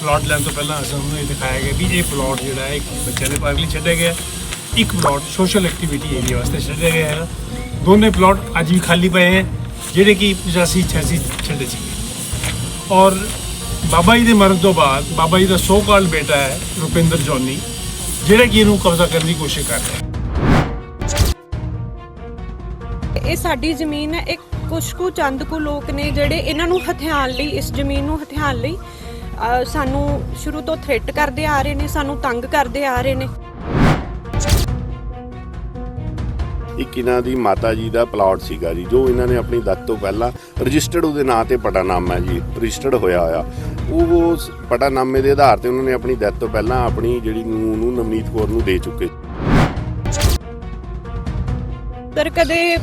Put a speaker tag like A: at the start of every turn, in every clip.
A: Plot ਲੈਣ ਤੋਂ ਪਹਿਲਾਂ ਸਾਨੂੰ ਇਹ ਦਿਖਾਇਆ ਗਿਆ ਵੀ ਇਹ ਪਲਾਟ ਜਿਹੜਾ ਹੈ ਇੱਕ ਬੱਚਿਆਂ ਦੇ ਪਾਰਕ ਲਈ ਛੱਡਿਆ ਗਿਆ। ਇੱਕ ਪਲਾਟ ਸੋਸ਼ਲ ਐਕਟੀਵਿਟੀ ਏਰੀਆ ਵਾਸਤੇ ਛੱਡਿਆ ਗਿਆ ਹੈ ਦੋਨੇ ਪਲਾਟ ਅੱਜ ਵੀ ਖਾਲੀ ਪਏ ਹੈ, ਜਿਹੜੇ ਕਿ 85 86 ਛੱਡੇ ਸੀਗੇ ਔਰ ਬਾਬਾ ਜੀ ਦੇ ਮਰਨ ਤੋਂ ਬਾਅਦ ਬਾਬਾ ਜੀ ਦਾ ਸੋ ਕਾਲਡ ਬੇਟਾ ਹੈ ਰੁਪਿੰਦਰ ਜੋਨੀ, ਜਿਹੜਾ ਕਿ ਇਹਨੂੰ ਕਬਜ਼ਾ ਕਰਨ ਦੀ ਕੋਸ਼ਿਸ਼ ਕਰ ਰਿਹਾ
B: ਇਹ ਸਾਡੀ ਜ਼ਮੀਨ ਹੈ ਇੱਕ ਕੁਛ ਕੁ ਚੰਦ ਕੁ ਲੋਕ ਨੇ ਜਿਹੜੇ ਇਹਨਾਂ ਨੂੰ ਹਥਿਆਣ ਲਈ, ਇਸ ਜ਼ਮੀਨ ਨੂੰ ਹਥਿਆਣ ਲਈ ਸਾਨੂੰ ਸ਼ੁਰੂ ਤੋਂ ਥ੍ਰੈਟ ਕਰਦੇ ਆ ਰਹੇ ਨੇ ਸਾਨੂੰ ਤੰਗ ਕਰਦੇ ਆ ਰਹੇ ਨੇ।
C: ਇੱਕ ਇਹਨਾਂ ਦੀ ਮਾਤਾ ਜੀ ਦਾ ਪਲਾਟ ਸੀਗਾ ਜੀ ਜੋ ਇਹਨਾਂ ਨੇ ਆਪਣੀ ਦੱਤ ਤੋਂ ਪਹਿਲਾਂ ਰਜਿਸਟਰਡ ਉਹਦੇ ਨਾਂ ਤੇ ਪਟਾਨਾਮਾ ਹੈ ਜੀ ਰਜਿਸਟਰਡ ਹੋਇਆ ਹੋਇਆ। ਉਹ ਉਸ ਪਟਾਨਾਮੇ ਦੇ ਆਧਾਰ ਤੇ ਉਹਨਾਂ ਨੇ ਆਪਣੀ ਦੱਤ ਤੋਂ ਪਹਿਲਾਂ ਆਪਣੀ ਜਿਹੜੀ ਨੂੰਹ ਨੂੰ ਨਵਨੀਤ ਕੌਰ ਨੂੰ ਦੇ ਚੁੱਕੇ।
B: ਪਰ ਕਦੇ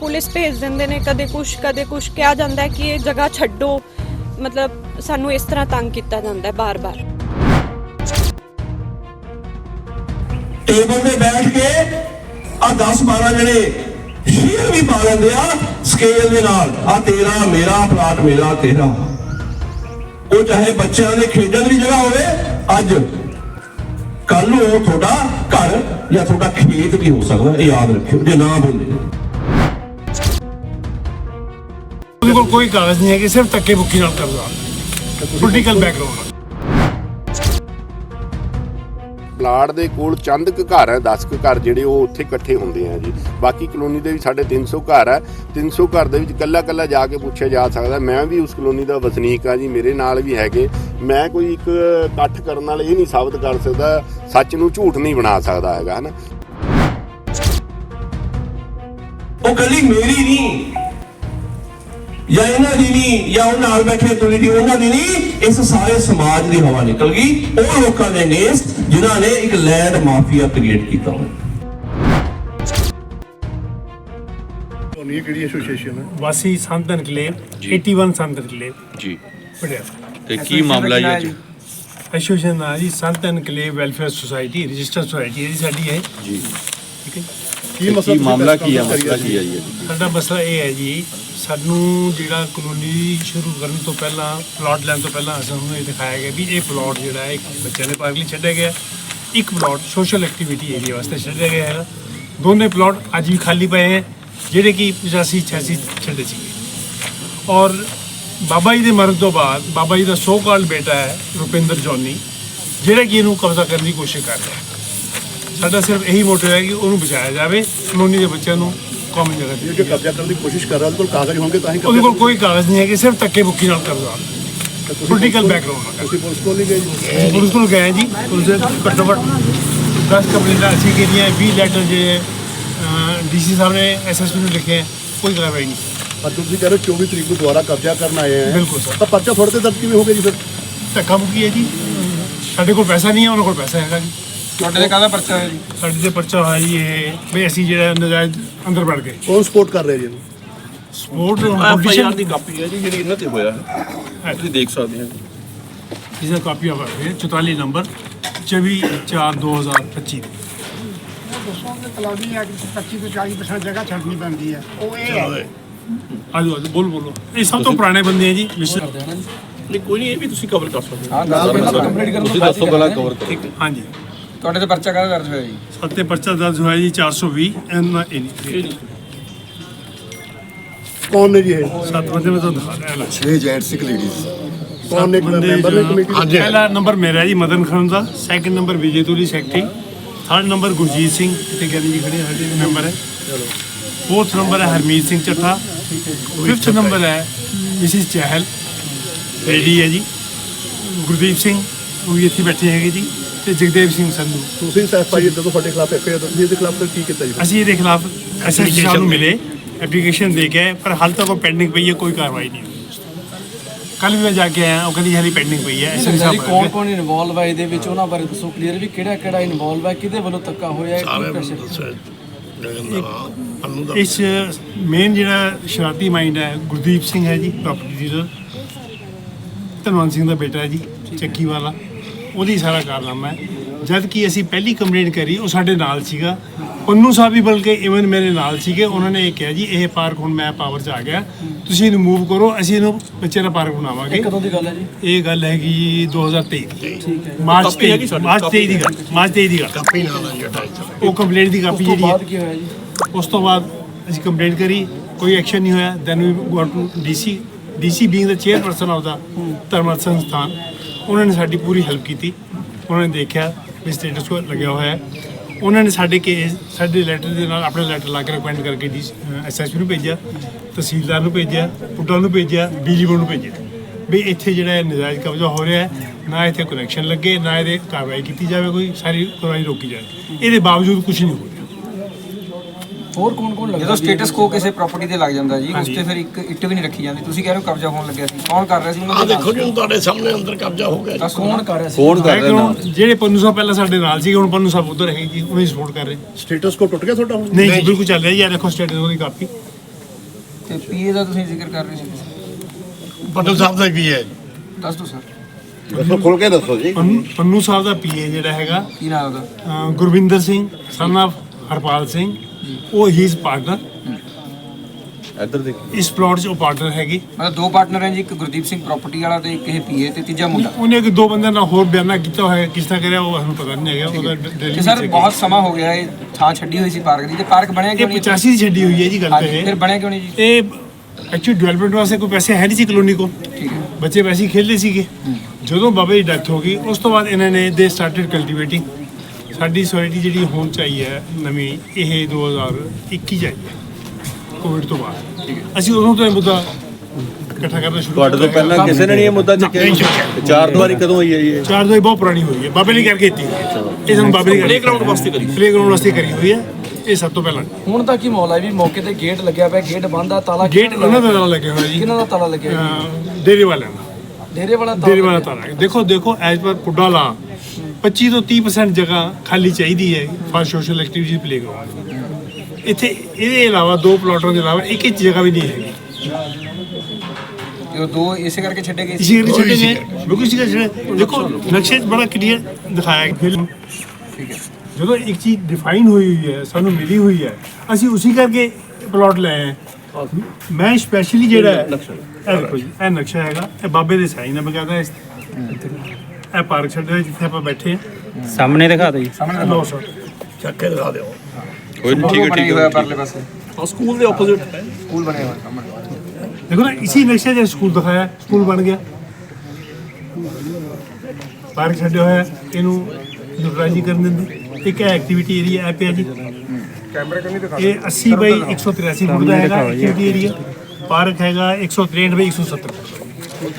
B: ਪੁਲਿਸ ਭੇਜ ਦਿੰਦੇ ਨੇ ਕਦੇ ਕੁਛ ਕਦੇ ਕੁਛ। ਕਿਹਾ ਜਾਂਦਾ ਕਿ ਇਹ ਜਗ੍ਹਾ ਛੱਡੋ। ਮਤਲਬ ਸਾਨੂੰ ਇਸ ਤਰ੍ਹਾਂ ਤੰਗ ਕੀਤਾ ਜਾਂਦਾ ਹੈ ਬਾਰ-ਬਾਰ।
D: ਟੇਬਲ ਤੇ ਬੈਠ ਕੇ ਆ 10 12 ਜਣੇ ਸ਼ੇਅਰ ਵੀ ਪਾ ਲੈਂਦੇ ਆ ਸਕੇਲ ਦੇ ਨਾਲ। ਆ ਤੇਰਾ, ਮੇਰਾ, ਪਲਾਟ ਮੇਰਾ, ਤੇਰਾ। ਉਹ ਚਾਹੇ ਬੱਚਿਆਂ ਦੇ ਖੇਡਣ ਦੀ ਜਗ੍ਹਾ ਹੋਵੇ, ਅੱਜ ਕੱਲ ਨੂੰ ਉਹ ਤੁਹਾਡਾ ਘਰ ਜਾਂ ਤੁਹਾਡਾ ਖੇਤ ਵੀ ਹੋ ਸਕਦਾ, ਇਹ ਯਾਦ ਰੱਖਿਓ, ਜੇ ਨਾ ਬੋਲੇ।
A: ਉਹਦੇ ਕੋਲ ਕੋਈ ਕਾਗਜ਼ ਨਹੀਂ ਹੈ ਕਿ ਸਿਰਫ ਧੱਕੇ ਬੁੱਕੀ ਨਾਲ ਕਰਦਾ। ਪੋਲੀਟੀਕਲ ਬੈਕਗ੍ਰਾਉਂਡ
C: ਪਲਾਟ ਦੇ ਕੋਲ ਚੰਦ ਕੁ ਘਰ ਹੈ 10 ਕੁ ਘਰ ਜਿਹੜੇ ਉਹ ਉੱਥੇ ਇਕੱਠੇ ਹੁੰਦੇ ਆ ਜੀ। ਬਾਕੀ ਕਲੋਨੀ ਦੇ ਵੀ ਸਾਡੇ 300 ਘਰ ਹੈ 300 ਘਰ ਦੇ ਵਿੱਚ ਕੱਲਾ ਕੱਲਾ ਜਾ ਕੇ ਪੁੱਛਿਆ ਜਾ ਸਕਦਾ। ਮੈਂ ਵੀ ਉਸ ਕਲੋਨੀ ਦਾ ਵਸਨੀਕ ਆ ਜੀ ਮੇਰੇ ਨਾਲ ਵੀ ਹੈਗੇ। ਮੈਂ ਕੋਈ ਇੱਕ ਇਕੱਠ ਕਰਨ ਨਾਲ ਇਹ ਨਹੀਂ ਸਾਬਤ ਕਰ ਸਕਦਾ ਸੱਚ ਨੂੰ ਝੂਠ ਨਹੀਂ ਬਣਾ ਸਕਦਾ ਹੈਗਾ ਹਨਾ।
D: ਉਹ ਗੱਲੀ ਮੇਰੀ ਨਹੀਂ। ਜਾਂ ਇਹਨਾਂ ਦੀ ਨਹੀਂ ਜਾਂ ਉਹ ਨਾਲ ਬੈਠੇ ਤੁਲੀ ਦੀ ਉਹਨਾਂ ਦੀ ਨਹੀਂ ਇਸ ਸਾਰੇ ਸਮਾਜ ਦੀ ਹਵਾ ਨਿਕਲ ਗਈ। ਉਹ ਲੋਕਾਂ ਦੇ ਨੇਸ ਜਿਨ੍ਹਾਂ ਨੇ ਇੱਕ ਲੈਂਡ ਮਾਫੀਆ ਕ੍ਰੀਏਟ ਕੀਤਾ ਹੋਇਆ।
E: ਤੁਹਾਨੂੰ ਇਹ ਕਿਹੜੀ ਐਸੋਸੀਏਸ਼ਨ ਹੈ?
A: ਵਾਸੀ ਸੰਤ ਇਨਕਲੇਵ 81 ਸੰਤ ਇਨਕਲੇਵ
F: ਜੀ।
A: ਪਟਿਆਲਾ
F: ਤੇ ਕੀ ਮਾਮਲਾ ਜੀ ਅੱਜ?
A: ਐਸੋਸੀਏਸ਼ਨ ਨਾਲ ਜੀ Sant enclave welfare society registered society ਇਹ ਸਾਡੀ ਹੈ।
F: ਜੀ।
A: ਠੀਕ ਹੈ?
E: ਕੀ
F: ਕੀ
E: ਮਸਲਾ
F: ਮਾਮਲਾ ਕੀ ਹੈ? ਮਸਲਾ ਕੀ ਹੈ ਜੀ ਅੱਜ?
A: ਸਾਡਾ ਮਸਲਾ ਇਹ ਹੈ ਜੀ ਸਾਨੂੰ ਜਿਹੜਾ ਕਲੋਨੀ ਸ਼ੁਰੂ ਕਰਨ ਤੋਂ ਪਹਿਲਾਂ ਪਲਾਟ ਲੈਣ ਤੋਂ ਪਹਿਲਾਂ ਸਾਨੂੰ ਇਹ ਦਿਖਾਇਆ ਗਿਆ ਵੀ ਇਹ ਪਲਾਟ ਜਿਹੜਾ ਹੈ ਇੱਕ ਬੱਚਿਆਂ ਦੇ ਪਾਰਕ ਲਈ ਛੱਡਿਆ ਗਿਆ। ਇੱਕ ਪਲਾਟ ਸੋਸ਼ਲ ਐਕਟੀਵਿਟੀ ਏਰੀਆ ਵਾਸਤੇ ਛੱਡਿਆ ਗਿਆ ਹੈ ਦੋਨੇ ਪਲਾਟ ਅੱਜ ਵੀ ਖਾਲੀ ਪਏ ਹੈ, ਜਿਹੜੇ ਕਿ 85 86 ਛੱਡੇ ਸੀਗੇ। ਔਰ ਬਾਬਾ ਜੀ ਦੇ ਮਰਨ ਤੋਂ ਬਾਅਦ ਬਾਬਾ ਜੀ ਦਾ ਸੋ ਕਾਲ ਬੇਟਾ ਹੈ ਰੁਪਿੰਦਰ ਜੋਨੀ, ਜਿਹੜਾ ਕਿ ਇਹਨੂੰ ਕਬਜ਼ਾ ਕਰਨ ਦੀ ਕੋਸ਼ਿਸ਼ ਕਰ ਰਿਹਾ ਸਾਡਾ ਸਿਰਫ ਇਹੀ ਮੋਟਿਵ ਹੈ ਕਿ ਉਹਨੂੰ ਬਚਾਇਆ ਜਾਵੇ, ਕਲੋਨੀ ਦੇ ਬੱਚਿਆਂ ਨੂੰ ਕਾਮਨ ਜਗ੍ਹਾ
E: ਇਹ
A: ਦਿੱਤੀ
E: ਜੋ ਕਬਜ਼ਾ ਕਰਨ ਦੀ ਕੋਸ਼ਿਸ਼ ਕਰ ਰਿਹਾ ਉਹਦੇ ਕੋਲ ਕਾਗਜ਼ ਹੋਣਗੇ ਤਾਂ ਹੀ
A: ਉਹਦੇ ਕੋਲ
E: ਕਬਜ਼ਾ
A: ਕੋਈ ਕਾਗਜ਼ ਨਹੀਂ ਹੈ ਕਿ ਸਿਰਫ ਧੱਕੇ ਬੁੱਕੀ ਨਾਲ ਕਰਦਾ।
E: ਤੁਸੀਂ
A: ਪੋਲੀਟੀਕਲ
E: ਪੁਲਿਸ-
A: background ਨਾਲ।
E: ਤੁਸੀਂ ਪੁਲਿਸ ਕੋਲ ਨਹੀਂ ਗਏ ਜੀ?
A: ਪੁਲਿਸ ਕੋਲ ਗਏ ਜੀ। ਪੁਲਿਸ ਦੇ ਘੱਟੋ ਘੱਟ 10 ਕੰਪਲੇਂਟਾਂ ਅਸੀਂ ਕਿਹੜੀਆਂ 20 ਲੈਟਰ ਜੇ ਡੀਸੀ ਸਾਹਿਬ ਨੇ ਐਸਐਸਪੀ ਨੂੰ ਲਿਖੇ ਹੈ, ਕੋਈ ਕਾਰਵਾਈ ਨਹੀਂ।
E: ਪਰ ਤੁਸੀਂ ਕਹਿ ਰਹੇ ਹੋ 24 ਤਰੀਕ ਨੂੰ ਦੁਬਾਰਾ ਕਬਜ਼ਾ ਕਰਨ ਆਏ ਹੈ।
A: ਬਿਲਕੁਲ ਸਰ।
E: ਤਾਂ ਪਰਚਾ ਤੁਹਾਡੇ ਤੇ ਦਰਜ ਕਿਵੇਂ ਹੋ ਗਿਆ ਜੀ ਫਿਰ?
A: ਧੱਕਾ ਮੁੱਕੀ ਹੈ ਜੀ। ਸਾਡੇ ਕੋਲ ਪੈਸਾ ਨਹੀਂ ਹੈ ਉਹਨਾਂ ਕੋਲ ਪੈਸਾ ਹੈਗਾ ਜੀ।
G: ਤੁਹਾਡੇ ਤੇ ਕਾਹਦਾ ਪਰਚਾ ਹੈ ਜੀ?
A: ਸਾਡੇ ਤੇ ਪਰਚਾ ਹੋਇਆ ਜੀ ਇਹ ਵੀ ਅਸੀਂ ਜਿਹੜਾ ਨਜਾਇਜ਼ ਅੰਦਰ ਵੜ ਗਏ।
E: ਕੌਣ ਸਪੋਰਟ ਕਰ ਰਿਹਾ ਜੀ ਇਹਨੂੰ?
A: ਸਪੋਰਟ
F: ਐਫਆਈਆਰ
A: ਕੰਡੀਸ਼ਨ
F: ਦੀ ਕਾਪੀ ਹੈ ਜੀ ਜਿਹੜੀ ਇਹਨਾਂ ਤੇ ਹੋਇਆ। ਹੈ। ਤੁਸੀਂ ਦੇਖ ਸਕਦੇ ਹੋ।
A: ਕਿਸੇ ਕਾਪੀ ਆ ਗਈ 44 ਨੰਬਰ 24 4 2025
H: ਦੋਸਤੋਂ ਦੇ। ਕਲੋਨੀ ਆ ਕਿ 25 ਤੋਂ 40% ਜਗ੍ਹਾ ਛੱਡਣੀ ਪੈਂਦੀ ਹੈ। ਉਹ ਇਹ ਹੈ।
A: ਆਜੋ ਆਜੋ ਬੋਲ ਬੋਲੋ। ਇਹ ਸਭ ਤੋਂ ਪੁਰਾਣੇ ਬੰਦੇ ਆ ਜੀ ਮਿਸਟਰ
F: ਨਹੀਂ ਕੋਈ ਨਹੀਂ ਇਹ ਵੀ ਤੁਸੀਂ ਕਵਰ ਕਰ ਸਕਦੇ
G: ਹੋ। ਨਾਲ ਪਹਿਲਾਂ ਕੰਪਲੀਟ ਕਰ।
F: ਲਓ
G: ਤੁਸੀਂ
F: ਦੱਸੋ ਪਹਿਲਾਂ ਕਵਰ ਕਰੋ।
A: ਹਾਂਜੀ।
G: ਤੁਹਾਡੇ ਤੇ ਪਰਚਾ ਕਾਹਦਾ ਦਰਜ ਹੋਇਆ ਜੀ?
A: ਸਾਤੇ ਪਰਚਾ ਦਰਜ ਹੋਇਆ ਜੀ 420 ਐਨ ਐਨ
E: ਕੌਣ ਨੇ ਜੀ ਇਹ?
A: ਬੰਦੇ ਮੈਂ ਤੁਹਾਨੂੰ ਦਿਖਾ ਰਿਹਾ। ਹਾਂ।
I: ਛੇ ਜੈਂਟ ਸਿਕ ਲੇਡੀਜ਼
E: ਕੌਣ ਨੇ ਮੈਂਬਰ ਨੇ ਕਮੇਟੀ
A: ਹਾਂਜੀ। ਪਹਿਲਾ ਨੰਬਰ ਮੇਰਾ ਜੀ ਮਦਨ ਖਾਨ ਦਾ। Second number Vijay Tuli secretary. Third number Gurjeet Singh ਤੇ ਕਹਿੰਦੇ ਜੀ ਖੜੇ ਸਾਡੇ ਮੈਂਬਰ ਹੈ। ਫੋਰਥ ਨੰਬਰ ਹੈ ਹਰਮੀਤ ਸਿੰਘ ਚੱਠਾ। ਫਿਫਥ ਨੰਬਰ ਹੈ ਮਿਸਿਸ ਚਹਿਲ ਰੇਡੀ ਹੈ ਜੀ। ਗੁਰਦੀਪ ਸਿੰਘ ਉਹ ਵੀ ਇੱਥੇ ਬੈਠੇ ਹੈਗੇ ਜੀ। ਤੇ ਜਗਦੇਵ ਸਿੰਘ ਸੰਧੂ।
E: ਤੁਸੀਂ ਐਫ ਆਈ ਜਦੋਂ ਤੁਹਾਡੇ ਖਿਲਾਫ ਐਫ ਆਈ ਆਰ ਦਰਜ ਇਹਦੇ ਖਿਲਾਫ ਫਿਰ ਕੀ ਕੀਤਾ ਜੀ?
A: ਅਸੀਂ ਇਹਦੇ ਖਿਲਾਫ ਐਸਐਸਪੀ ਸਾਹਿਬ ਨੂੰ ਮਿਲੇ। ਐਪਲੀਕੇਸ਼ਨ ਦੇ ਕੇ ਪਰ ਹਾਲ ਤੱਕ ਉਹ ਪੈਂਡਿੰਗ ਪਈ ਹੈ ਕੋਈ ਕਾਰਵਾਈ ਨਹੀਂ ਹੋਈ। ਕੱਲ ਵੀ ਮੈਂ ਜਾ ਕੇ ਆਇਆ ਉਹ ਕਹਿੰਦੀ ਹਾਲੀ ਪੈਂਡਿੰਗ ਪਈ ਹੈ ਐਸਐਸਪੀ
G: ਜੀ
A: ਸਾਹਿਬ
G: ਕੌਣ ਕੌਣ ਇਨਵੋਲਵ ਹੈ ਇਹਦੇ ਵਿੱਚ? ਉਹਨਾਂ ਬਾਰੇ ਦੱਸੋ ਕਲੀਅਰ ਵੀ ਕਿਹੜਾ ਕਿਹੜਾ ਇਨਵੋਲਵ ਹੈ ਕਿਹਦੇ ਵੱਲੋਂ ਧੱਕਾ ਹੋਇਆ ਹੈ
A: ਇਸ ਮੇਨ ਜਿਹੜਾ ਸ਼ਰਾਰਤੀ ਮਾਈਂਡ ਹੈ ਗੁਰਦੀਪ ਸਿੰਘ ਹੈ ਜੀ ਪ੍ਰਾਪਰਟੀ ਡੀਲਰ ਧਨਵੰਤ ਸਿੰਘ ਦਾ ਬੇਟਾ ਹੈ ਜੀ ਚੱਕੀ ਵਾਲਾ। ਉਹਦੀ ਸਾਰਾ ਕਾਰਨਾਮਾ ਹੈ। ਜਦ ਕਿ ਅਸੀਂ ਪਹਿਲੀ ਕੰਪਲੇਂਟ ਕਰੀ ਉਹ ਸਾਡੇ ਨਾਲ ਸੀਗਾ। ਪੰਨੂ ਸਾਹਿਬ ਵੀ ਬਲਕਿ ਇਵਨ ਮੇਰੇ ਨਾਲ ਸੀਗੇ। ਉਹਨਾਂ ਨੇ ਇਹ ਕਿਹਾ ਜੀ ਇਹ ਪਾਰਕ ਹੁਣ ਮੈਂ ਪਾਵਰ 'ਚ ਆ ਗਿਆ। ਤੁਸੀਂ ਇਹਨੂੰ ਮੂਵ ਕਰੋ ਅਸੀਂ ਇਹਨੂੰ ਬੱਚੇ ਦਾ ਪਾਰਕ ਬਣਾਵਾਂਗੇ।
G: ਇਹ ਕਦੋਂ ਦੀ ਗੱਲ ਹੈ ਜੀ?
A: ਇਹ ਗੱਲ ਹੈਗੀ ਜੀ 2023 ਦੀ।
G: ਠੀਕ ਹੈ
A: ਮਾਰਚ
F: ਕਾਪੀ ਹੈਗੀ
A: 23
F: ਸਾਡੀ,
A: ਮਾਰਚ
F: ਕਾਪੀ
A: 23 ਦੀ ਗੱਲ। ਮਾਰਚ 23 ਦੀ ਗੱਲ। ਕਾਪੀ ਨਾਲ ਉਹ ਕੰਪਲੇਂਟ ਦੀ ਕਾਪੀ
G: ਤੋਂ
A: ਜਿਹੜੀ ਹੈ
G: ਬਾਅਦ ਕੀ ਹੋਇਆ ਜੀ?
A: ਉਸ ਤੋਂ ਬਾਅਦ ਅਸੀਂ ਕੰਪਲੇਂਟ ਕਰੀ। ਕੋਈ ਐਕਸ਼ਨ ਨਹੀਂ ਹੋਇਆ। Then we got to DC DC being the chairperson of the Dharmarth Sansthan ਉਹਨਾਂ ਨੇ ਸਾਡੀ ਪੂਰੀ ਹੈਲਪ ਕੀਤੀ। ਉਹਨਾਂ ਨੇ ਦੇਖਿਆ ਵੀ ਸਟੇਟਸ ਕੋ ਲੱਗਿਆ ਹੋਇਆ ਹੈ। ਉਹਨਾਂ ਨੇ ਸਾਡੇ ਕੇਸ ਸਾਡੇ ਲੈਟਰ ਦੇ ਨਾਲ ਆਪਣਾ ਲੈਟਰ ਲਾ ਕੇ ਰਿਕਮੈਂਡ ਕਰਕੇ ਡੀ ਐਸਐਸਪੀ ਨੂੰ ਭੇਜਿਆ, ਤਹਿਸੀਲਦਾਰ ਨੂੰ ਭੇਜਿਆ, ਪੁੱਟਾਂ ਨੂੰ ਭੇਜਿਆ ਬਿਜਲੀ ਬੋਰਡ ਨੂੰ ਭੇਜਿਆ। ਵੀ ਇੱਥੇ ਜਿਹੜਾ ਇਹ ਨਜਾਇਜ਼ ਕਬਜ਼ਾ ਹੋ ਰਿਹਾ ਹੈ, ਨਾ ਇੱਥੇ ਕਨੈਕਸ਼ਨ ਲੱਗੇ, ਨਾ ਇਹਦੇ ਕਾਰਵਾਈ ਕੀਤੀ ਜਾਵੇ ਕੋਈ, ਸਾਰੀ ਕਾਰਵਾਈ ਰੋਕੀ ਜਾਵੇ। ਇਹਦੇ ਬਾਵਜੂਦ ਕੁਝ ਨਹੀਂ ਹੋ
G: ਹੋਰ ਕੌਣ ਕੌਣ ਲੱਗਦਾ
I: ਜਦੋਂ ਸਟੇਟਸ ਕੋ ਕਿਸੇ ਪ੍ਰਾਪਰਟੀ ਤੇ ਲੱਗ ਜਾਂਦਾ ਜੀ ਉਸ ਤੇ ਫਿਰ ਇੱਕ ਇੱਟ ਵੀ ਨਹੀਂ ਰੱਖੀ ਜਾਂਦੀ। ਤੁਸੀਂ ਕਹਿ ਰਹੇ ਹੋ ਕਬਜ਼ਾ ਹੋਣ ਲੱਗਿਆ ਸੀ। ਕੌਣ ਕਰ ਰਿਹਾ ਸੀ? ਉਹਨਾਂ ਦਾ ਦੇਖੋ ਜੀ ਤੁਹਾਡੇ ਸਾਹਮਣੇ ਅੰਦਰ ਕਬਜ਼ਾ ਹੋ ਗਿਆ
G: ਕੌਣ ਕਰ ਰਿਹਾ ਸੀ?
F: ਕੌਣ ਕਰ ਰਿਹਾ
A: ਜਿਹੜੇ ਪੰਨੂ ਸਾਹਿਬ ਪਹਿਲਾਂ ਸਾਡੇ ਨਾਲ ਸੀਗੇ ਹੁਣ ਪੰਨੂ ਸਾਹਿਬ ਉਧਰ ਹੈਗੇ ਜੀ ਉਹਨੂੰ ਸਪੋਰਟ ਕਰ ਰਹੇ
E: ਸਟੇਟਸ ਕੋ ਟੁੱਟ ਗਿਆ ਤੁਹਾਡਾ ਹੁਣ?
A: ਨਹੀਂ ਜੀ ਬਿਲਕੁਲ ਚੱਲ ਰਿਹਾ ਜੀ ਆਹ ਦੇਖੋ ਸਟੇਟਸ ਉਹਦੀ ਕਾਪੀ।
I: ਤੇ ਪੀਏ ਦਾ ਤੁਸੀਂ ਜ਼ਿਕਰ ਕਰ ਰਹੇ ਸੀ
A: ਪਟਲ ਸਾਹਿਬ ਦਾ ਵੀ ਹੈ
I: ਦੱਸ ਦਿਓ ਸਰ।
C: ਦੱਸੋ ਖੁੱਲ ਕੇ ਦੱਸੋ ਜੀ।
A: ਪੰਨੂ ਸਾਹਿਬ ਦਾ ਪੀਏ ਜਿਹੜਾ ਹੈਗਾ
I: ਕੀ ਨਾਮ ਉਹਦਾ?
A: ਅਹ ਗੁਰਵਿੰਦਰ ਸਿੰਘ ਸਨ of ਹਰਪਾਲ ਸਿੰਘ ਉਹ ਹੀ ਇਜ਼ ਪਾਰਟਨਰ
F: ਇੱਧਰ ਦੇਖ।
A: ਇਸ ਪਲਾਟ 'ਚ ਉਹ ਪਾਰਟਨਰ ਹੈਗੀ।
I: ਮਤਲਬ ਦੋ ਪਾਰਟਨਰ ਹੈ ਜੀ ਇੱਕ ਗੁਰਦੀਪ ਸਿੰਘ ਪ੍ਰਾਪਰਟੀ ਵਾਲਾ ਤੇ ਇੱਕ ਇਹ ਪੀਏ ਤੇ ਤੀਜਾ ਮੁੰਡਾ।
A: ਉਹਨੇ ਇੱਕ ਦੋ ਬੰਦਿਆਂ ਨਾਲ ਹੋਰ ਬਿਆਨਾ ਕੀਤਾ ਹੋਇਆ ਕਿਸ ਤਰ੍ਹਾਂ ਕਰਿਆ ਉਹ ਸਾਨੂੰ ਪਤਾ ਨਹੀਂ ਹੈਗਾ ਉਹਦਾ ਡੇਲੀ
I: ਤੇ ਸਰ ਬਹੁਤ ਸਮਾਂ ਹੋ ਗਿਆ ਇਹ ਥਾਂ ਛੱਡੀ ਹੋਈ ਸੀ ਪਾਰਕ ਦੀ ਤੇ ਪਾਰਕ ਬਣਿਆ
A: ਇਹ
I: ਕਿਉਂ ਨਹੀਂ
A: 85 ਦੀ ਛੱਡੀ ਹੋਈ ਹੈ ਜੀ ਗੱਲ ਤਾਂ ਇਹ।
I: ਫਿਰ ਬਣਿਆ ਕਿਉਂ ਨਹੀਂ ਜੀ?
A: ਇਹ ਐਕਚੁਅਲੀ ਡਿਵੈਲਪਮੈਂਟ ਵਾਸਤੇ ਕੋਈ ਪੈਸੇ ਹੈ ਨਹੀਂ ਸੀ ਕਲੋਨੀ ਕੋਲ।
I: ਠੀਕ ਹੈ।
A: ਬੱਚੇ ਵੈਸੇ ਹੀ ਖੇਡਦੇ ਸੀਗੇ। ਜਦੋਂ ਬਾਬਾ ਦੀ ਡੈਥ ਹੋ ਗਈ ਉਸ ਤੋਂ ਬਾਅਦ ਇਹਨਾਂ ਨੇ ਦੇ ਸਟਾਰਟਡ ਕਲਟੀਵੇਟਿੰਗ ਸਾਡੀ ਸੋਸਾਇਟੀ ਜਿਹੜੀ ਹੋਣ ਚਾਹੀ ਹੈ ਨਵੀਂ ਇਹ 2021 ਚ ਆਈ ਹੈ ਕੋਵਿਡ ਤੋਂ ਬਾਅਦ ਅਸੀਂ ਉਦੋਂ ਤੋਂ ਇਹ ਮੁੱਦਾ ਇਕੱਠਾ ਕਰਨਾ ਸ਼ੁਰੂ
F: ਤੁਹਾਡੇ ਤੋਂ। ਪਹਿਲਾਂ ਕਿਸੇ ਨੇ ਨਹੀਂ ਇਹ ਮੁੱਦਾ ਚੱਕਿਆ
A: ਨਹੀਂ
F: ਜੀ?
A: ਚੱਕਿਆ।
F: ਚਾਰ ਦੁਆਰੀ ਕਦੋਂ ਹੋਈ ਹੈ ਜੀ ਇਹ
A: ਚਾਰ ਦੋ ਬਹੁਤ ਪੁਰਾਣੀ ਹੋਈ ਹੈ ਬਾਬੇ ਨੇ ਕਰਕੇ ਕੀਤੀ ਹੈ। ਇਹ ਸਾਨੂੰ ਬਾਬੇ ਨੇ
F: Playground ਵਾਸਤੇ ਕਰੀ।
A: ਪਲੇਗਰਾਉਂਡ ਵਾਸਤੇ ਕਰੀ ਹੋਈ ਹੈ ਇਹ ਸਭ ਤੋਂ ਪਹਿਲਾਂ
G: ਹੁਣ ਤਾਂ ਕੀ ਮੌਲ ਹੈ ਵੀ ਮੌਕੇ ਤੇ ਗੇਟ ਲੱਗਿਆ ਪਿਆ ਗੇਟ ਬੰਦ ਆ ਤਾਲਾ
A: ਗੇਟ ਉਹਨਾਂ ਦਾ ਨਾਲ ਲੱਗਿਆ ਹੋਇਆ ਜੀ
G: ਕਿਹਨਾਂ ਦਾ ਤਾਲਾ ਲੱਗਿਆ?
A: ਅਹ ਡੇਰੇ ਵਾਲਿਆਂ ਦਾ
G: ਡੇਰੇ ਵਾਲਾ ਤਾਲਾ
A: ਵਾਲਾ। ਦੇਖੋ ਦੇਖੋ ਐਜ਼ ਪਰ ਪੁੱਡਾ ਲਾ 25 ਤੋਂ 30% ਜਗ੍ਹਾ ਖਾਲੀ ਚਾਹੀਦੀ ਹੈ ਫਾਰ ਸੋਸ਼ਲ ਐਕਟੀਵਿਟੀ ਪਲੇਗਰਾਉਂਡ ਇੱਥੇ ਇਹਦੇ ਇਲਾਵਾ ਦੋ ਪਲਾਟਾਂ ਦੇ ਇਲਾਵਾ ਇੱਕ ਇੱਕ ਜਗ੍ਹਾ ਵੀ ਨਹੀਂ ਹੈਗੀ।
I: ਉਹ ਦੋ ਇਸੇ ਕਰਕੇ ਛੱਡੇ ਗਏ ਸੀ?
A: ਕਰਕੇ ਛੱਡੇ ਗਏ। ਬਿਲਕੁਲ ਇਸੇ ਕਰਕੇ ਦੇਖੋ ਨਕਸ਼ੇ ਬੜਾ ਕਲੀਅਰ ਦਿਖਾਇਆ ਫਿਲਮ
I: ਠੀਕ ਹੈ।
A: ਜਦੋਂ ਇੱਕ ਚੀਜ਼ ਡਿਫਾਈਨ ਹੋਈ ਹੋਈ ਹੈ ਸਾਨੂੰ ਮਿਲੀ ਹੋਈ ਹੈ ਅਸੀਂ ਉਸੇ ਕਰਕੇ ਪਲਾਟ ਲਏ ਹੈ। ਮੈਂ ਸਪੈਸ਼ਲੀ ਜਿਹੜਾ ਹੈ ਇਹ ਦੇਖੋ ਜੀ ਇਹ ਨਕਸ਼ਾ ਹੈਗਾ। ਇਹ ਬਾਬੇ ਦੇ ਸਾਈਨ ਹੈ ਬਕਾਇਦਾ ਇਸ ਇਹ ਪਾਰਕ ਛੱਡਿਆ ਜਿੱਥੇ ਆਪਾਂ ਬੈਠੇ ਹਾਂ।
J: ਸਾਹਮਣੇ ਦਿਖਾ ਦਿਓ ਜੀ।
I: ਸਾਹਮਣੇ
A: ਲੋ ਸਰ।
F: ਕੋਈ ਨਹੀਂ ਠੀਕ ਹੈ ਠੀਕ ਹੈ
I: ਪਰਲੇ ਪਾਸੇ।
F: ਹਾਂ ਸਕੂਲ ਦੇ ਆਪੋਜ਼ਿਟ
I: ਸਕੂਲ ਬਣਿਆ ਹੋਇਆ ਸਾਹਮਣੇ।
A: ਦੇਖੋ ਨਾ ਇਸੀ ਨਕਸ਼ੇ 'ਚ ਸਕੂਲ ਦਿਖਾਇਆ ਸਕੂਲ ਬਣ ਗਿਆ। ਪਾਰਕ ਛੱਡਿਆ ਹੋਇਆ ਇਹਨੂੰ ਨਿਊਟਰਲਾਈਜ਼ ਕਰਨ ਦਿੰਦੇ। ਇੱਕ ਹੈ ਐਕਟੀਵਿਟੀ ਏਰੀਆ ਐ ਪਿਆ ਜੀ। ਇਹ 80 ਬਾਈ 183 ਫੁੱਟ ਦਾ ਹੈਗਾ ਐਕਟੀਵਿਟੀ ਏਰੀਆ ਪਾਰਕ ਹੈਗਾ 163 ਬਾਈ 170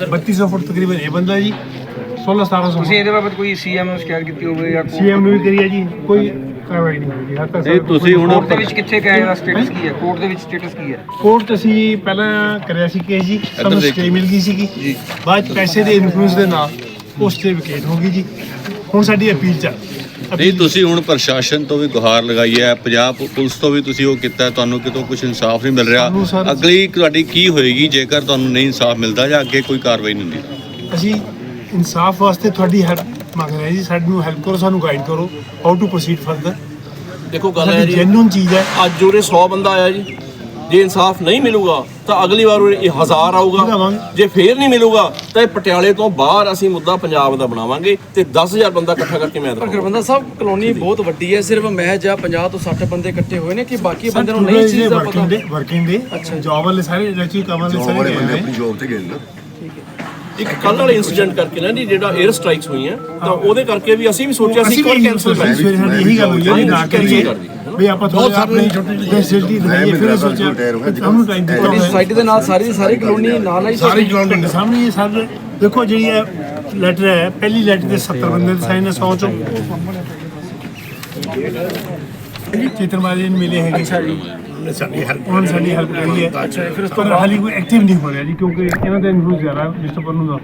A: 3200 ਫੁੱਟ ਤਕਰੀਬਨ ਇਹ ਬੰਦਾ ਜੀ। 16 1700
I: ਤੁਸੀਂ ਇਹਦੇ ਬਾਬਤ ਕੋਈ ਸੀਐਮ ਨੂੰ ਸ਼ਿਕਾਇਤ ਕੀਤੀ ਹੋਵੇ ਜਾਂ ਕੋਰਟ
A: ਸੀਐਮ ਨੂੰ ਵੀ ਕਰੀਆ ਜੀ ਕੋਈ ਕਾਰਵਾਈ ਨਹੀਂ ਹੋਈ ਹੱਦ ਤੱਕ
F: ਨਹੀਂ ਤੁਸੀਂ ਹੁਣ
I: ਕੋਰਟ ਦੇ ਵਿੱਚ ਕਿੱਥੇ ਗਏ ਇਹਦਾ ਸਟੇਟਸ ਕੀ ਹੈ? ਕੋਰਟ ਦੇ ਵਿੱਚ ਸਟੇਟਸ ਕੀ ਹੈ?
A: ਕੋਰਟ 'ਚ ਅਸੀਂ ਪਹਿਲਾਂ ਕਰਿਆ ਸੀ ਕੇਸ ਜੀ ਸਾਨੂੰ
F: ਦੇਖੋ।
A: ਸਟੇ ਮਿਲ ਗਈ ਸੀਗੀ। ਬਾਅਦ 'ਚ ਪੈਸੇ ਦੇ ਇਨਫਲੂਐਂਸ ਦੇ ਨਾਲ ਉਹ ਸਟੇ ਵਿਕੇਟ ਹੋ ਗਈ ਜੀ। ਹੁਣ ਸਾਡੀ ਅਪੀਲ ਚੱਲ
F: ਨਹੀਂ ਤੁਸੀਂ ਹੁਣ ਪ੍ਰਸ਼ਾਸਨ ਤੋਂ ਵੀ ਗੁਹਾਰ ਲਗਾਈ ਹੈ ਪੰਜਾਬ ਪੁਲਿਸ ਤੋਂ ਵੀ ਤੁਸੀਂ ਉਹ ਕੀਤਾ ਹੈ, ਤੁਹਾਨੂੰ ਕਿਤੋਂ ਕੁਝ ਇਨਸਾਫ ਨਹੀਂ ਮਿਲ
A: ਸਾਨੂੰ
F: ਰਿਹਾ ਅਗਲੀ ਤੁਹਾਡੀ ਕੀ ਹੋਏਗੀ ਜੇਕਰ ਤੁਹਾਨੂੰ ਨਹੀਂ ਇਨਸਾਫ ਮਿਲਦਾ ਜਾਂ ਅੱਗੇ ਕੋਈ ਕਾਰਵਾਈ ਨਹੀਂ ਹੁੰਦੀ?
A: ਅਸੀਂ ਇਨਸਾਫ ਵਾਸਤੇ ਤੁਹਾਡੀ ਹੈਲਪ ਮੰਗ ਰਹੇ ਜੀ। ਸਾਨੂੰ ਹੈਲਪ ਕਰੋ ਸਾਨੂੰ ਗਾਈਡ ਕਰੋ। ਹਾਊ ਟੂ ਪ੍ਰੋਸੀਡ ਫਰਦਰ
K: ਦੇਖੋ ਗੱਲ ਹੈ ਜੀ
A: ਜੈਨੂਨ ਚੀਜ਼ ਹੈ।
K: ਅੱਜ ਉਰੇ 100 ਬੰਦਾ ਆਇਆ ਜੀ। ਜੇ ਇਨਸਾਫ ਨਹੀਂ ਮਿਲੂਗਾ ਤਾਂ ਅਗਲੀ ਵਾਰ ਉਰੇ ਇਹ ਹਜ਼ਾਰ ਆਊਗਾ। ਜੇ ਫੇਰ ਨਹੀਂ ਮਿਲੂਗਾ ਤਾਂ ਇਹ ਪਟਿਆਲੇ ਤੋਂ ਬਾਹਰ ਅਸੀਂ ਮੁੱਦਾ ਪੰਜਾਬ ਦਾ ਬਣਾਵਾਂਗੇ ਤੇ 10000 ਬੰਦਾ ਇਕੱਠਾ ਕਰਕੇ ਮੈਂ
G: ਪਰ ਗੁਰਬੰਦਾ ਸਾਹਿਬ ਕਲੋਨੀ ਬਹੁਤ ਵੱਡੀ ਹੈ। ਸਿਰਫ ਮਹਿਜ ਆ 50 ਤੋਂ 60 ਬੰਦੇ ਇਕੱਠੇ ਹੋਏ ਨੇ ਕਿ ਬਾਕੀ ਬੰਦੇ ਨੂੰ ਨਹੀਂ ਚੀਜ਼ ਦਾ ਪਤਾ
A: ਵਰਕਿੰਗ ਡੇ ਜੌਬ ਵਾਲੇ ਸਾਰੇ ਇਲੈਕਟ੍ਰੀ ਕੰਮ ਵਾਲੇ ਸਾਰੇ ਹੋਏ ਨੇ।
C: ਜੋਬ ਤੇ ਗਏ ਨਾ।
K: ਇੱਕ ਕੱਲ ਵਾਲੇ ਇਨਸੀਡੈਂਟ ਕਰਕੇ ਨਾ ਜੀ ਜਿਹੜਾ 에ਅਰ ਸਟ੍ਰਾਈਕਸ ਹੋਈਆਂ ਤਾਂ ਉਹਦੇ ਕਰਕੇ ਵੀ ਅਸੀਂ ਵੀ ਸੋਚਿਆ ਸੀ
A: ਅਸੀਂ
K: ਕਿ
A: ਵੀ
K: ਕੈਂਸਲ ਕਰ
A: ਸਵੇਰੇ ਸਾਡੀ ਇਹੀ ਗੱਲ ਹੋਈ ਹੈ ਵੀ ਨਾ ਕਰੀਏ। ਵੀ ਆਪਾਂ ਥੋੜਾ ਆਪਣੀ ਫੈਸਿਲਿਟੀ ਦਿਖਾਈਏ ਫਿਰ ਸੋਚਿਆ ਸਾਨੂੰ ਟਾਈਮ ਦਿੱਤਾ ਹੋਇਆ
G: ਸੁਸਾਇਟੀ ਦੇ ਨਾਲ ਸਾਰੀ ਦੀ ਸਾਰੀ ਕਲੋਨੀ ਨਾਲ ਹੀ
A: ਸਾਰੀ ਤੁਹਾਡੇ ਸਾਹਮਣੇ ਇਹ ਸਭ ਦੇਖੋ ਜਿਹੜੀ ਇਹ ਲੈਟਰ ਹੈ ਪਹਿਲੀ ਲੈਟਰ ਤੇ 70 ਬੰਦੇ ਦੇ ਸਾਈਨ ਹੈ 100 ਚੋਂ। ਚੇਤਨ ਨੂੰ ਮਿਲੇ ਹੈਗੇ। ਸਾਡੀ ਸਾਡੀ ਹੈਲਪ ਉਹਨਾਂ ਨੇ ਸਾਡੀ ਹੈਲਪ ਕਰੀ ਹੈ। ਅੱਛਾ ਫਿਰ ਉਸ ਤੋਂ ਹਾਲੀ ਕੋਈ ਐਕਟਿਵ ਨਹੀਂ ਹੋ ਰਿਹਾ ਜੀ ਕਿਉਂਕਿ ਇਹਨਾਂ ਦਾ ਇਨਫਲੂਐਂਸ ਜ਼ਿਆਦਾ ਮਿਸਟਰ ਪੰਨੂ ਦਾ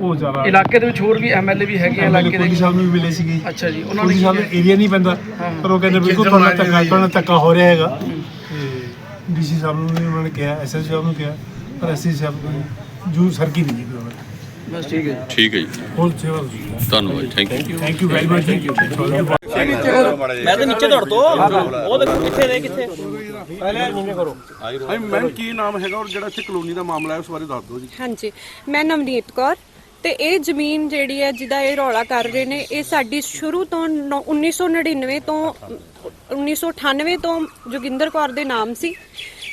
A: ਉਹ ਜ਼ਿਆਦਾ
G: ਇਲਾਕੇ ਦੇ ਵਿੱਚ ਹੋਰ ਵੀ ਐਮਐਲਏ ਵੀ ਹੈਗੇ ਆ ਇਲਾਕੇ ਦੇ
A: ਪੁਲਿਸ ਸਾਹਿਬ ਨੂੰ ਵੀ ਮਿਲੇ ਸੀਗੇ।
G: ਅੱਛਾ ਜੀ ਉਹਨਾਂ ਨੇ
A: ਪੁਲਿਸ ਸਾਹਿਬ ਏਰੀਆ ਨਹੀਂ ਪੈਂਦਾ ਪਰ ਉਹ ਕਹਿੰਦੇ ਬਿਲਕੁਲ ਤੁਹਾਡਾ ਧੱਕਾ ਤੁਹਾਡਾ ਧੱਕਾ ਹੋ ਰਿਹਾ ਹੈਗਾ। ਤੇ ਡੀਸੀ ਸਾਹਿਬ ਨੂੰ ਵੀ ਉਹਨਾਂ ਨੇ ਕਿਹਾ ਐਸਐਸ ਸਾਹਿਬ ਨੂੰ ਕਿਹਾ ਪਰ ਐਸਸੀ ਸਾਹਿਬ ਨੂੰ ਜੂ ਸਰਕੀ ਨਹੀਂ ਜੀ ਉਹਨਾਂ
G: ਬਸ ਠੀਕ ਹੈ
F: ਠੀਕ ਹੈ ਜੀ।
A: ਬਹੁਤ ਸੇਵਾ ਤੁਸੀਂ
F: ਧੰਨਵਾਦ thank you
A: thank you very much thank you
K: ਮੈਂ ਤਾਂ ਨੀਚੇ ਦੌੜ ਤੋਂ ਉਹ ਦੇਖੋ ਕਿੱਥੇ ਨੇ ਕਿੱਥੇ?
E: ਹਾਂਜੀ ਮੈਮ ਕੀ ਨਾਮ ਹੈਗਾ ਔਰ ਜਿਹੜਾ ਇੱਥੇ ਕਲੋਨੀ ਦਾ ਮਾਮਲਾ ਹੈ ਉਸ ਬਾਰੇ ਦੱਸ ਦਿਓ ਜੀ।
B: ਹਾਂਜੀ ਮੈਂ ਨਵਨੀਤ ਕੌਰ ਤੇ ਇਹ ਜ਼ਮੀਨ ਜਿਹੜੀ ਹੈ ਜਿਹਦਾ ਇਹ ਰੌਲਾ ਕਰ ਰਹੇ ਨੇ ਇਹ ਸਾਡੀ ਸ਼ੁਰੂ ਤੋਂ ਨੌ- 1999 ਤੋਂ 1998 ਤੋਂ ਜੋਗਿੰਦਰ ਕੌਰ ਦੇ ਨਾਮ ਸੀ।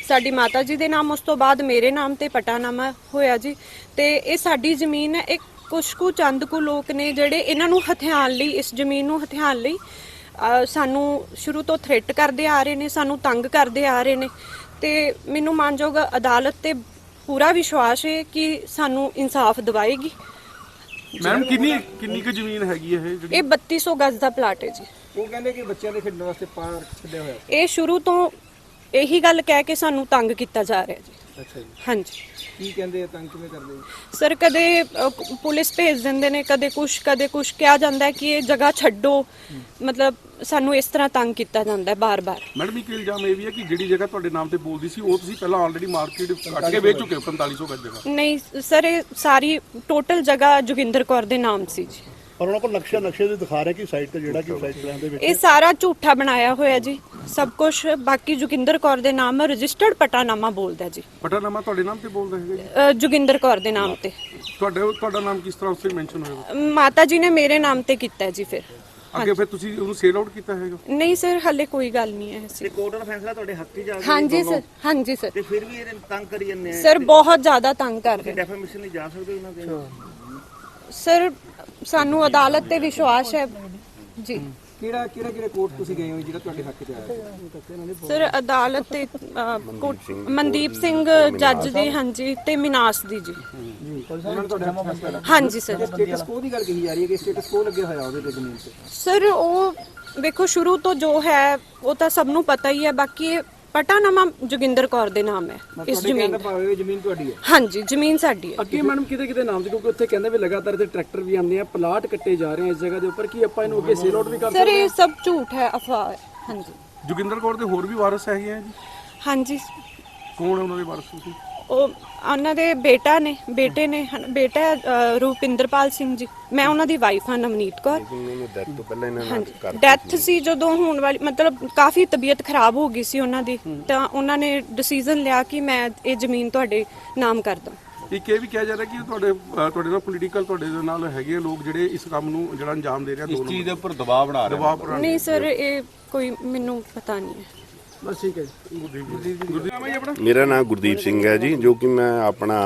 B: ਸਾਡੀ ਮਾਤਾ ਜੀ ਦੇ ਨਾਮ ਉਸ ਤੋਂ ਬਾਅਦ ਮੇਰੇ ਨਾਮ ਤੇ ਪਟਾਨਾਮਾ ਹੋਇਆ ਜੀ। ਤੇ ਇਹ ਸਾਡੀ ਜ਼ਮੀਨ ਹੈ ਇੱਕ ਕੁਛ ਕੁ ਚੰਦ ਕੁ ਲੋਕ ਨੇ ਜਿਹੜੇ ਇਹਨਾਂ ਨੂੰ ਹਥਿਆਣ ਲਈ ਇਸ ਜ਼ਮੀਨ ਨੂੰ ਹਥਿਆਣ ਲਈ ਸਾਨੂੰ ਸ਼ੁਰੂ ਤੋਂ ਥ੍ਰੈਟ ਕਰਦੇ ਆ ਰਹੇ ਨੇ ਸਾਨੂੰ ਤੰਗ ਕਰਦੇ ਆ ਰਹੇ ਨੇ। ਤੇ ਮੈਨੂੰ ਮਾਨਯੋਗ ਅਦਾਲਤ ਤੇ ਪੂਰਾ ਵਿਸ਼ਵਾਸ ਹੈ ਕਿ ਸਾਨੂੰ ਇਨਸਾਫ ਦਿਵਾਏਗੀ।
E: ਮੈਮ ਕਿੰਨੀ ਕਿੰਨੀ ਕੁ ਜ਼ਮੀਨ ਹੈਗੀ ਹੈ ਇਹ ਜਿਹੜੀ?
B: ਇਹ 3200 ਗਜ਼ ਦਾ ਪਲਾਟ ਹੈ ਜੀ।
I: ਉਹ ਕਹਿੰਦੇ ਕਿ ਬੱਚਿਆਂ ਦੇ ਖੇਡਣ ਵਾਸਤੇ ਪਾਰਕ ਛੱਡਿਆ ਹੋਇਆ।
B: ਇਹ ਸ਼ੁਰੂ ਤੋਂ ਇਹੀ ਗੱਲ ਕਹਿ ਕੇ ਸਾਨੂੰ ਤੰਗ ਕੀਤਾ ਜਾ ਰਿਹਾ ਜੀ।
I: ਅੱਛਾ ਜੀ।
B: ਹਾਂਜੀ।
I: ਕੀ ਕਹਿੰਦੇ ਆ ਤੰਗ ਕਿਵੇਂ ਕਰਦੇ ਜੀ
B: ਸਰ ਕਦੇ ਅ, ਪੁਲਿਸ ਭੇਜ ਦਿੰਦੇ ਨੇ ਕਦੇ ਕੁਛ ਕਦੇ ਕੁਛ ਕਿਹਾ ਜਾਂਦਾ ਹੈ ਕਿ ਇਹ ਜਗ੍ਹਾ ਛੱਡੋ। ਮਤਲਬ ਸਾਨੂੰ ਇਸ ਤਰ੍ਹਾਂ ਤੰਗ ਕੀਤਾ ਜਾਂਦਾ ਹੈ ਬਾਰ-ਬਾਰ।
E: ਮੈਡਮ ਇੱਕ ਇਲਜ਼ਾਮ ਇਹ ਵੀ ਹੈ ਕਿ ਜਿਹੜੀ ਜਗ੍ਹਾ ਤੁਹਾਡੇ ਨਾਮ ਤੇ ਬੋਲਦੀ ਸੀ ਉਹ ਤੁਸੀਂ ਪਹਿਲਾਂ ਆਲਰੇਡੀ ਮਾਰਕੀਟ ਕੱਟ ਕੇ ਵੇਚ ਚੁੱਕੇ ਹੋ 4500 ਗਜ ਜਗ੍ਹਾ।
B: ਨਹੀਂ ਸਰ ਇਹ ਸਾਰੀ ਟੋਟਲ ਜਗ੍ਹਾ ਜੋਗਿੰਦਰ ਕੌਰ ਦੇ ਨਾਮ ਸੀ ਜੀ।
E: ਪਰ ਉਹਨਾਂ ਕੋਲ ਨਕਸ਼ਾ ਨਕਸ਼ੇ ਦੇ ਦਿਖਾ ਰਿਹਾ ਕਿ ਸਾਈਟ ਤੇ ਜਿਹੜਾ ਕਿ ਸਾਈਟ ਪਲਾਨ ਦੇ ਵਿੱਚ
B: ਇਹ ਸਾਰਾ ਝੂਠਾ ਬਣਾਇਆ ਹੋਇਆ ਜੀ। ਸਭ ਕੁਝ ਬਾਕੀ ਜੋਗਿੰਦਰ ਕੌਰ ਦੇ ਨਾਮ ਰਜਿਸਟਰਡ ਪਟਾਨਾਮਾ ਬੋਲਦਾ ਜੀ।
E: ਪਟਾਨਾਮਾ ਤੁਹਾਡੇ ਨਾਮ ਤੇ ਬੋਲਦਾ ਹੈਗਾ ਜੀ?
B: ਅ, ਜੋਗਿੰਦਰ ਕੌਰ ਦੇ ਨਾਮ ਤੇ।
E: ਤੁਹਾਡੇ ਤੁਹਾਡਾ ਨਾਮ ਕਿਸ ਤਰ੍ਹਾਂ ਉੱਥੇ ਮੈਂਸ਼ਨ ਹੋਏਗਾ
B: ਮਾਤਾ ਜੀ ਨੇ ਮੇਰੇ ਨਾਮ ਤੇ ਕੀਤਾ ਹੈ ਜੀ ਫਿਰ।
E: ਅੱਗੇ ਫਿਰ ਤੁਸੀਂ ਉਹਨੂੰ ਸੇਲ ਆਊਟ ਕੀਤਾ ਹੈਗਾ?
B: ਨਹੀਂ ਸਰ ਹੱਲੇ ਕੋਈ ਗੱਲ ਨਹੀਂ ਹੈ ਐਸੀ
I: ਕੋਰਟ ਦਾ ਫੈਸਲਾ ਤੁਹਾਡੇ ਹੱਕ 'ਚ ਜਾ
B: ਹਾਂਜੀ ਸਰ ਹਾਂਜੀ ਸਰ।
I: ਤੇ ਫਿਰ ਵੀ ਇਹਦੇ ਤੰਗ ਕਰੀ ਜਾਂਦੇ ਆ
B: ਸਰ ਬਹੁਤ ਜ਼ਿਆਦਾ ਤੰਗ ਕਰ ਰਹੇ
I: ਡੈਫਾਮੇਸ਼ਨ ਲਈ ਜਾ ਸਕਦੇ ਉਹਨਾਂ ਦੇ
B: ਸਰ ਸਾਨੂੰ ਅਦਾਲਤ ਤੇ ਵਿਸ਼ਵਾਸ ਹੈ। ਜੀ।
I: ਕਿਹੜਾ ਕਿਹੜਾ ਕਿਹੜਾ ਕੋਰਟ ਤੁਸੀਂ ਗਏ ਹੋ ਜਿਹੜਾ ਤੁਹਾਡੇ ਹੱਕ 'ਚ ਆਇਆ
B: ਸਰ ਅਦਾਲਤ ਤੇ ਕੋਟ- ਮਨਦੀਪ ਸਿੰਘ ਜੱਜ ਦੀ ਹਾਂਜੀ ਤੇ ਮਿਨਾਸ ਦੀ ਜੀ। ਹਾਂਜੀ ਸਰ।
I: ਸਟੇਟਸ ਕੋ ਦੀ ਗੱਲ ਕਹੀ ਜਾ ਰਹੀ ਹੈ ਕਿ ਸਟੇਟਸ ਕੋ ਲੱਗਿਆ ਹੋਇਆ ਉਹਦੇ ਤੇ ਜ਼ਮੀਨ ਤੇ।
B: ਸਰ ਉਹ ਵੇਖੋ ਸ਼ੁਰੂ ਤੋਂ ਜੋ ਹੈ ਉਹ ਤਾਂ ਸਭ ਨੂੰ ਪਤਾ ਹੀ ਹੈ। ਬਾਕੀ ਪਟਾਨਾਮਾ ਜੋਗਿੰਦਰ ਕੌਰ ਦੇ ਨਾਮ ਹੈ। ਇਸ ਜ਼ਮੀਨ ਦਾ।
I: ਭਾਵੇਂ ਜ਼ਮੀਨ ਤੁਹਾਡੀ ਹੈ।
B: ਹਾਂਜੀ ਜ਼ਮੀਨ ਸਾਡੀ ਹੈ।
G: ਅੱਗੇ ਮੈਡਮ ਕਿਤੇ ਕਿਤੇ ਨਾਮ ਸੀ ਕਿਉਂਕਿ ਉੱਥੇ ਕਹਿੰਦੇ ਵੀ ਲਗਾਤਾਰ ਇੱਥੇ ਟਰੈਕਟਰ ਵੀ ਆਉਂਦੇ ਆ ਪਲਾਟ ਕੱਟੇ ਜਾ ਰਹੇ ਆ ਇਸ ਜਗ੍ਹਾ ਦੇ ਉੱਪਰ। ਕੀ ਆਪਾਂ ਇਹਨੂੰ ਅੱਗੇ ਸੇਲ ਆਊਟ ਵੀ ਕਰ
B: ਸਰ ਇਹ ਸਭ ਝੂਠ ਹੈ ਅਫਵਾਹ ਹੈ। ਹਾਂਜੀ।
E: ਜੋਗਿੰਦਰ ਕੌਰ ਦੇ ਹੋਰ ਵੀ ਵਾਰਸ ਹੈਗੇ ਆ ਜੀ?
B: ਹਾਂਜੀ।
E: ਕੌਣ ਹੈ ਉਹਨਾਂ ਦੇ ਵਾਰਸ ਤੁਸੀਂ?
B: ਉਹ ਉਹਨਾਂ ਦੇ ਬੇਟਾ ਨੇ ਬੇਟੇ ਨੇ ਹਨ- ਬੇਟਾ ਹੈ, ਅ, ਰੂਪਿੰਦਰਪਾਲ ਸਿੰਘ ਜੀ। ਮੈਂ ਉਹਨਾਂ ਦੀ ਵਾਈਫ ਹਾਂ ਨਵਨੀਤ ਕੌਰ।
C: ਡੈਥ ਤੋਂ ਪਹਿਲਾਂ ਇਹਨਾਂ ਨੇ
B: ਹਾਂਜੀ।
C: ਕਰ
B: ਡੈਥ ਸੀ। ਜਦੋਂ ਹੋਣ ਵਾਲੀ ਮਤਲਬ ਕਾਫੀ ਤਬੀਅਤ ਖਰਾਬ ਹੋ ਗਈ ਸੀ ਉਹਨਾਂ ਦੀ। ਤਾਂ ਉਹਨਾਂ ਨੇ ਡਿਸੀਜਨ ਲਿਆ ਕਿ ਮੈਂ ਇਹ ਜ਼ਮੀਨ ਤੁਹਾਡੇ ਨਾਮ ਕਰ ਦਾਂ
E: ਇੱਕ ਇਹ ਵੀ ਕਿਹਾ ਜਾ ਰਿਹਾ ਕਿ ਤੁਹਾਡੇ ਅਹ ਤੁਹਾਡੇ ਨਾਲ ਪੋਲੀਟੀਕਲ ਤੁਹਾਡੇ ਦੇ ਨਾਲ ਹੈਗੇ ਆ ਲੋਕ ਜਿਹੜੇ ਇਸ ਕੰਮ ਨੂੰ ਜਿਹੜਾ ਅੰਜਾਮ ਦੇ ਰਹੇ ਦੋ
F: ਚੀਜ਼ ਦੇ ਉੱਪਰ ਦਬਾਅ ਬਣਾ ਰਹੇ
E: ਦਬਾਅ ਬਣਾ
B: ਨਹੀਂ ਸਰ ਇਹ ਕੋਈ ਮੈਨੂੰ ਪਤਾ ਨਹੀਂ ਹੈ।
G: ਬਸ ਠੀਕ ਹੈ
C: ਮੇਰਾ ਨਾਮ ਗੁਰਦੀਪ ਸਿੰਘ ਹੈ ਜੀ, ਜੋ ਕਿ ਮੈਂ ਆਪਣਾ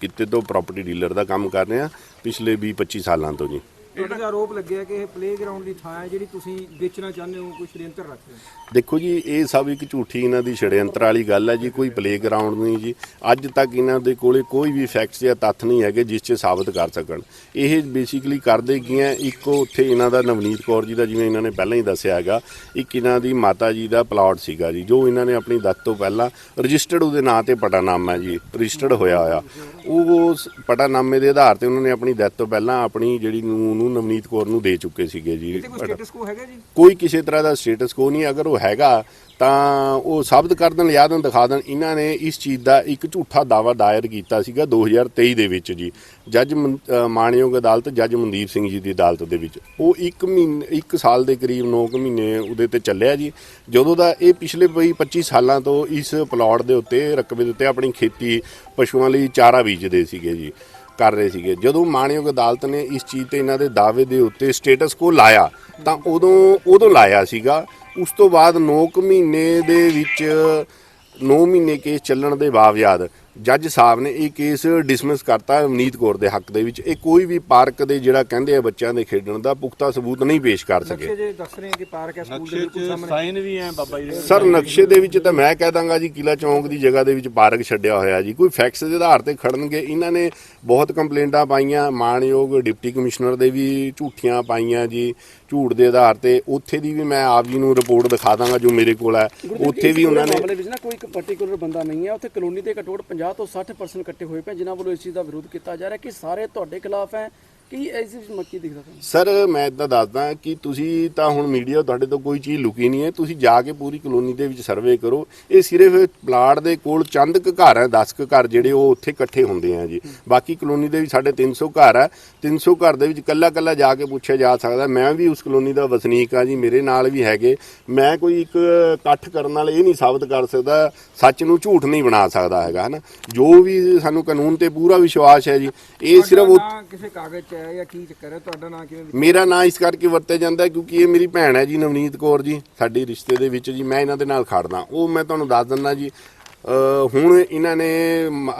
C: ਕਿਤੇ ਤੋਂ ਪ੍ਰਾਪਰਟੀ ਡੀਲਰ ਦਾ ਕੰਮ ਕਰ ਰਿਹਾ ਪਿਛਲੇ 20 25 ਸਾਲਾਂ ਤੋਂ ਜੀ।
I: ਤੁਹਾਡੇ ਆਰੋਪ ਲੱਗਿਆ ਕਿ ਇਹ ਪਲੇਗਰਾਉਂਡ ਦੀ ਥਾਂ ਹੈ ਜਿਹੜੀ ਤੁਸੀਂ ਵੇਚਣਾ ਚਾਹੁੰਦੇ ਹੋ, ਕੋਈ ਸ਼੍ਰੇੰਤਰ ਰੱਖ ਹੋ?
C: ਦੇਖੋ ਜੀ, ਇਹ ਸਭ ਇੱਕ ਝੂਠੀ ਇਹਨਾਂ ਦੀ ਛੜਯੰਤਰ ਵਾਲੀ ਗੱਲ ਹੈ ਜੀ, ਕੋਈ ਪਲੇਗਰਾਉਂਡ ਨਹੀਂ ਜੀ। ਅੱਜ ਤੱਕ ਇਹਨਾਂ ਦੇ ਕੋਲੇ ਕੋਈ ਵੀ ਫੈਕਟਸ ਜਾਂ ਤੱਥ ਨਹੀਂ ਹੈਗੇ ਜਿਸ 'ਚ ਸਾਬਤ ਕਰ ਸਕਣ। ਇਹ ਬੇਸਿਕਲੀ ਕਰਦੇ ਕੀ ਹੈ, ਇੱਕ ਉੱਥੇ ਇਹਨਾਂ ਦਾ ਨਵਨੀਤ ਕੌਰ ਜੀ ਦਾ, ਜਿਵੇਂ ਇਹਨਾਂ ਨੇ ਪਹਿਲਾਂ ਹੀ ਦੱਸਿਆ ਹੈਗਾ, ਇੱਕ ਇਹਨਾਂ ਦੀ ਮਾਤਾ ਜੀ ਦਾ ਪਲਾਟ ਸੀਗਾ ਜੀ, ਜੋ ਇਹਨਾਂ ਨੇ ਆਪਣੀ ਦੱਤ ਤੋਂ ਪਹਿਲਾਂ ਰਜਿਸਟਰਡ ਉਹਦੇ ਨਾਂ ਤੇ ਪਟਾਨਾਮਾ ਜੀ ਰਜਿਸਟਰਡ ਹੋਇਆ ਹੋਇਆ। ਉਹ ਪਟਾਨਾਮੇ ਦੇ ਆਧਾਰ ਤੇ ਉਹਨਾਂ ਨੇ ਆਪਣੀ ਦੱਤ ਤੋਂ ਪਹਿਲਾਂ ਆਪਣੀ ਜਿਹੜੀ ਨੂੰ ਨੂੰ ਨਵਨੀਤ ਕੌਰ ਨੂੰ ਦੇ ਚੁੱਕੇ ਸੀਗੇ ਜੀ
I: ਕੋਈ ਸਟੇਟਸ ਕੋ ਹੈਗਾ ਜੀ?
C: ਕੋਈ ਕਿਸੇ ਤਰ੍ਹਾਂ ਦਾ ਸਟੇਟਸ ਕੋ ਨਹੀਂ। ਅਗਰ ਉਹ ਹੈਗਾ ਤਾਂ ਉਹ ਸਾਬਤ ਕਰ ਦੇਣ ਲਿਆ ਦੇਣ ਦਿਖਾ ਦੇਣ। ਇਹਨਾਂ ਨੇ ਇਸ ਚੀਜ਼ ਦਾ ਇੱਕ ਝੂਠਾ ਦਾਵਾ ਦਾਇਰ ਕੀਤਾ ਸੀਗਾ 2023 ਦੇ ਵਿੱਚ ਜੀ। ਜੱਜ ਮਾਣਯੋਗ ਅਦਾਲਤ ਜੱਜ ਮਨਦੀਪ ਸਿੰਘ ਜੀ ਦੀ ਅਦਾਲਤ ਦੇ ਵਿੱਚ। ਉਹ 1 ਮਹੀਨੇ 1 ਸਾਲ ਦੇ ਕਰੀਬ 9 ਮਹੀਨੇ ਉਹਦੇ ਤੇ ਚੱਲਿਆ ਜੀ। ਜਦੋਂ ਦਾ ਇਹ ਪਿਛਲੇ ਬਈ 25 ਸਾਲਾਂ ਤੋਂ ਇਸ ਪਲਾਟ ਦੇ ਉੱਤੇ ਰਕਬੇ ਦੇ ਉੱਤੇ ਆਪਣੀ ਖੇਤੀ ਪਸ਼ੂਆਂ ਲਈ ਚਾਰਾ ਬੀਜਦੇ ਸੀਗੇ ਜੀ। ਕਰ ਰਹੇ ਸੀਗੇ। ਜਦੋਂ ਮਾਣਯੋਗ ਅਦਾਲਤ ਨੇ ਇਸ ਚੀਜ਼ ਤੇ ਇਹਨਾਂ ਦੇ ਦਾਅਵੇ ਦੇ ਉੱਤੇ ਸਟੇਟਸ ਕੋ ਲਾਇਆ, ਤਾਂ ਉਦੋਂ ਉਦੋਂ ਲਾਇਆ ਸੀਗਾ। ਉਸ ਤੋਂ ਬਾਅਦ 9 ਮਹੀਨੇ ਦੇ ਵਿੱਚ 9 ਮਹੀਨੇ ਕੇਸ ਚੱਲਣ ਦੇ ਬਾਵਜੂਦ ਜੱਜ ਸਾਹਿਬ ਨੇ ਇਹ ਕੇਸ ਡਿਸਮਿਸ ਕਰਤਾ ਅਵਨੀਤ ਕੌਰ ਦੇ ਹੱਕ ਦੇ ਵਿੱਚ। ਇਹ ਕੋਈ ਵੀ ਪਾਰਕ ਦੇ ਜਿਹੜਾ ਕਹਿੰਦੇ ਆ ਬੱਚਿਆਂ ਦੇ ਖੇਡਣ ਦਾ ਪੁਖਤਾ ਸਬੂਤ ਨਹੀਂ ਪੇਸ਼ ਕਰ ਸਕੇ।
I: ਨਕਸ਼ੇ ਜੇ ਦੱਸ ਰਹੇ ਆ ਕਿ ਪਾਰਕ ਹੈ ਸਕੂਲ ਦੇ
F: ਨਕਸ਼ੇ
I: ਬਿਲਕੁਲ
F: 'ਚ
I: ਸਾਹਮਣੇ।
F: ਸਾਈਨ ਵੀ ਹੈ ਬਾਬਾ ਜੀ ਦੇ।
C: ਸਰ ਨਕਸ਼ੇ ਦੇ ਵਿੱਚ ਤਾਂ ਮੈਂ ਕਹਿ ਦਾਂਗਾ ਜੀ ਕਿਲਾ ਚੌਂਕ ਦੀ ਜਗ੍ਹਾ ਦੇ ਵਿੱਚ ਪਾਰਕ ਛੱਡਿਆ ਹੋਇਆ ਜੀ। ਕੋਈ ਫੈਕਟਸ ਦੇ ਆਧਾਰ ਤੇ ਖੜਨਗੇ ਇਹਨਾਂ ਨੇ ਬਹੁਤ ਕੰਪਲੇਂਟਾਂ ਪਾਈਆਂ। ਮਾਣਯੋਗ ਡਿਪਟੀ ਕਮਿਸ਼ਨਰ ਦੇ ਵੀ ਝੂਠੀਆਂ ਪਾਈਆਂ ਜੀ। ਝੂਠ ਦੇ ਆਧਾਰ ਤੇ ਉੱਥੇ ਦੀ ਵੀ ਮੈਂ ਆਪ ਜੀ ਨੂੰ ਰਿਪੋਰਟ ਦਿਖਾ ਦਾਂਗਾ ਜੋ ਮੇਰੇ ਕੋਲ ਹੈ। ਉੱਥੇ ਵੀ ਉਹਨਾਂ ਨੇ
G: ਮਾਮਲੇ ਵਿੱਚ ਨਾ ਕੋਈ ਇੱਕ ਪਾਰਟਿਕੂਲਰ ਬੰਦਾ ਨਹੀਂ ਹੈ। ਉੱਥੇ ਕਲੋਨੀ ਦੇ ਘੱਟੋ ਘੱਟ 50 ਤੋਂ 60% ਇਕੱਠੇ ਹੋਏ ਪਏ ਜਿਨ੍ਹਾਂ ਵੱਲੋਂ ਇਸ ਚੀਜ਼ ਦਾ ਵਿਰੋਧ ਕੀਤਾ ਜਾ ਰਿਹਾ ਕਿ ਸਾਰੇ ਤੁਹਾਡੇ ਖਿਲਾਫ ਹੈ ਕੀ ਐਸੀ ਮੱਕੀ ਦਿਖਦਾ ਤੁਹਾਨੂੰ?
C: ਸਰ ਮੈਂ ਇਦਾਂ ਦੱਸਦਾ ਕਿ ਤੁਸੀਂ ਤਾਂ ਹੁਣ ਮੀਡੀਆ ਤੁਹਾਡੇ ਤੋਂ ਕੋਈ ਚੀਜ਼ ਲੁਕੀ ਨਹੀਂ ਹੈ। ਤੁਸੀਂ ਜਾ ਕੇ ਪੂਰੀ ਕਲੋਨੀ ਦੇ ਵਿੱਚ ਸਰਵੇ ਕਰੋ। ਇਹ ਸਿਰਫ ਪਲਾਟ ਦੇ ਕੋਲ ਚੰਦ ਕੁ ਘਰ ਹੈ 10 ਕੁ ਘਰ ਜਿਹੜੇ ਉਹ ਉੱਥੇ ਇਕੱਠੇ ਹੁੰਦੇ ਆ ਜੀ। ਬਾਕੀ ਕਲੋਨੀ ਦੇ ਵਿੱਚ ਸਾਡੇ 300 ਘਰ ਹੈ 300 ਘਰ ਦੇ ਵਿੱਚ ਕੱਲਾ ਕੱਲਾ ਜਾ ਕੇ ਪੁੱਛਿਆ ਜਾ ਸਕਦਾ। ਮੈਂ ਵੀ ਉਸ ਕਲੋਨੀ ਦਾ ਵਸਨੀਕ ਆ ਜੀ ਮੇਰੇ ਨਾਲ ਵੀ ਹੈਗੇ। ਮੈਂ ਕੋਈ ਇੱਕ ਇਕੱਠ ਕਰਨ ਨਾਲ ਇਹ ਨਹੀਂ ਸਾਬਤ ਕਰ ਸਕਦਾ ਸੱਚ ਨੂੰ ਝੂਠ ਨਹੀਂ ਬਣਾ ਸਕਦਾ ਹੈਗਾ ਹਨਾ? ਜੋ ਵੀ ਸਾਨੂੰ ਕਾਨੂੰਨ ਤੇ ਪੂਰਾ ਵਿਸ਼ਵਾਸ ਹੈ ਜੀ ਇਹ ਸਿਰਫ
I: ਕਿਸੇ ਕਾਗਜ਼ 'ਚ ਹੈ ਜਾਂ ਕੀ ਚੱਕਰ ਹੈ? ਤੁਹਾਡਾ ਨਾਂ ਕਿਵੇਂ
C: ਮੇਰਾ ਨਾਂ ਇਸ ਕਰਕੇ ਵਰਤਿਆ ਜਾਂਦਾ ਹੈ ਕਿਉਂਕਿ ਇਹ ਮੇਰੀ ਭੈਣ ਹੈ ਜੀ ਨਵਨੀਤ ਕੌਰ ਜੀ, ਸਾਡੀ ਰਿਸ਼ਤੇ ਦੇ ਵਿੱਚ ਜੀ, ਮੈਂ ਇਹਨਾਂ ਦੇ ਨਾਲ ਖੜਦਾ। ਉਹ ਮੈਂ ਤੁਹਾਨੂੰ ਦੱਸ ਦਿੰਦਾ ਜੀ ਹੁਣ ਇਹਨਾਂ ਨੇ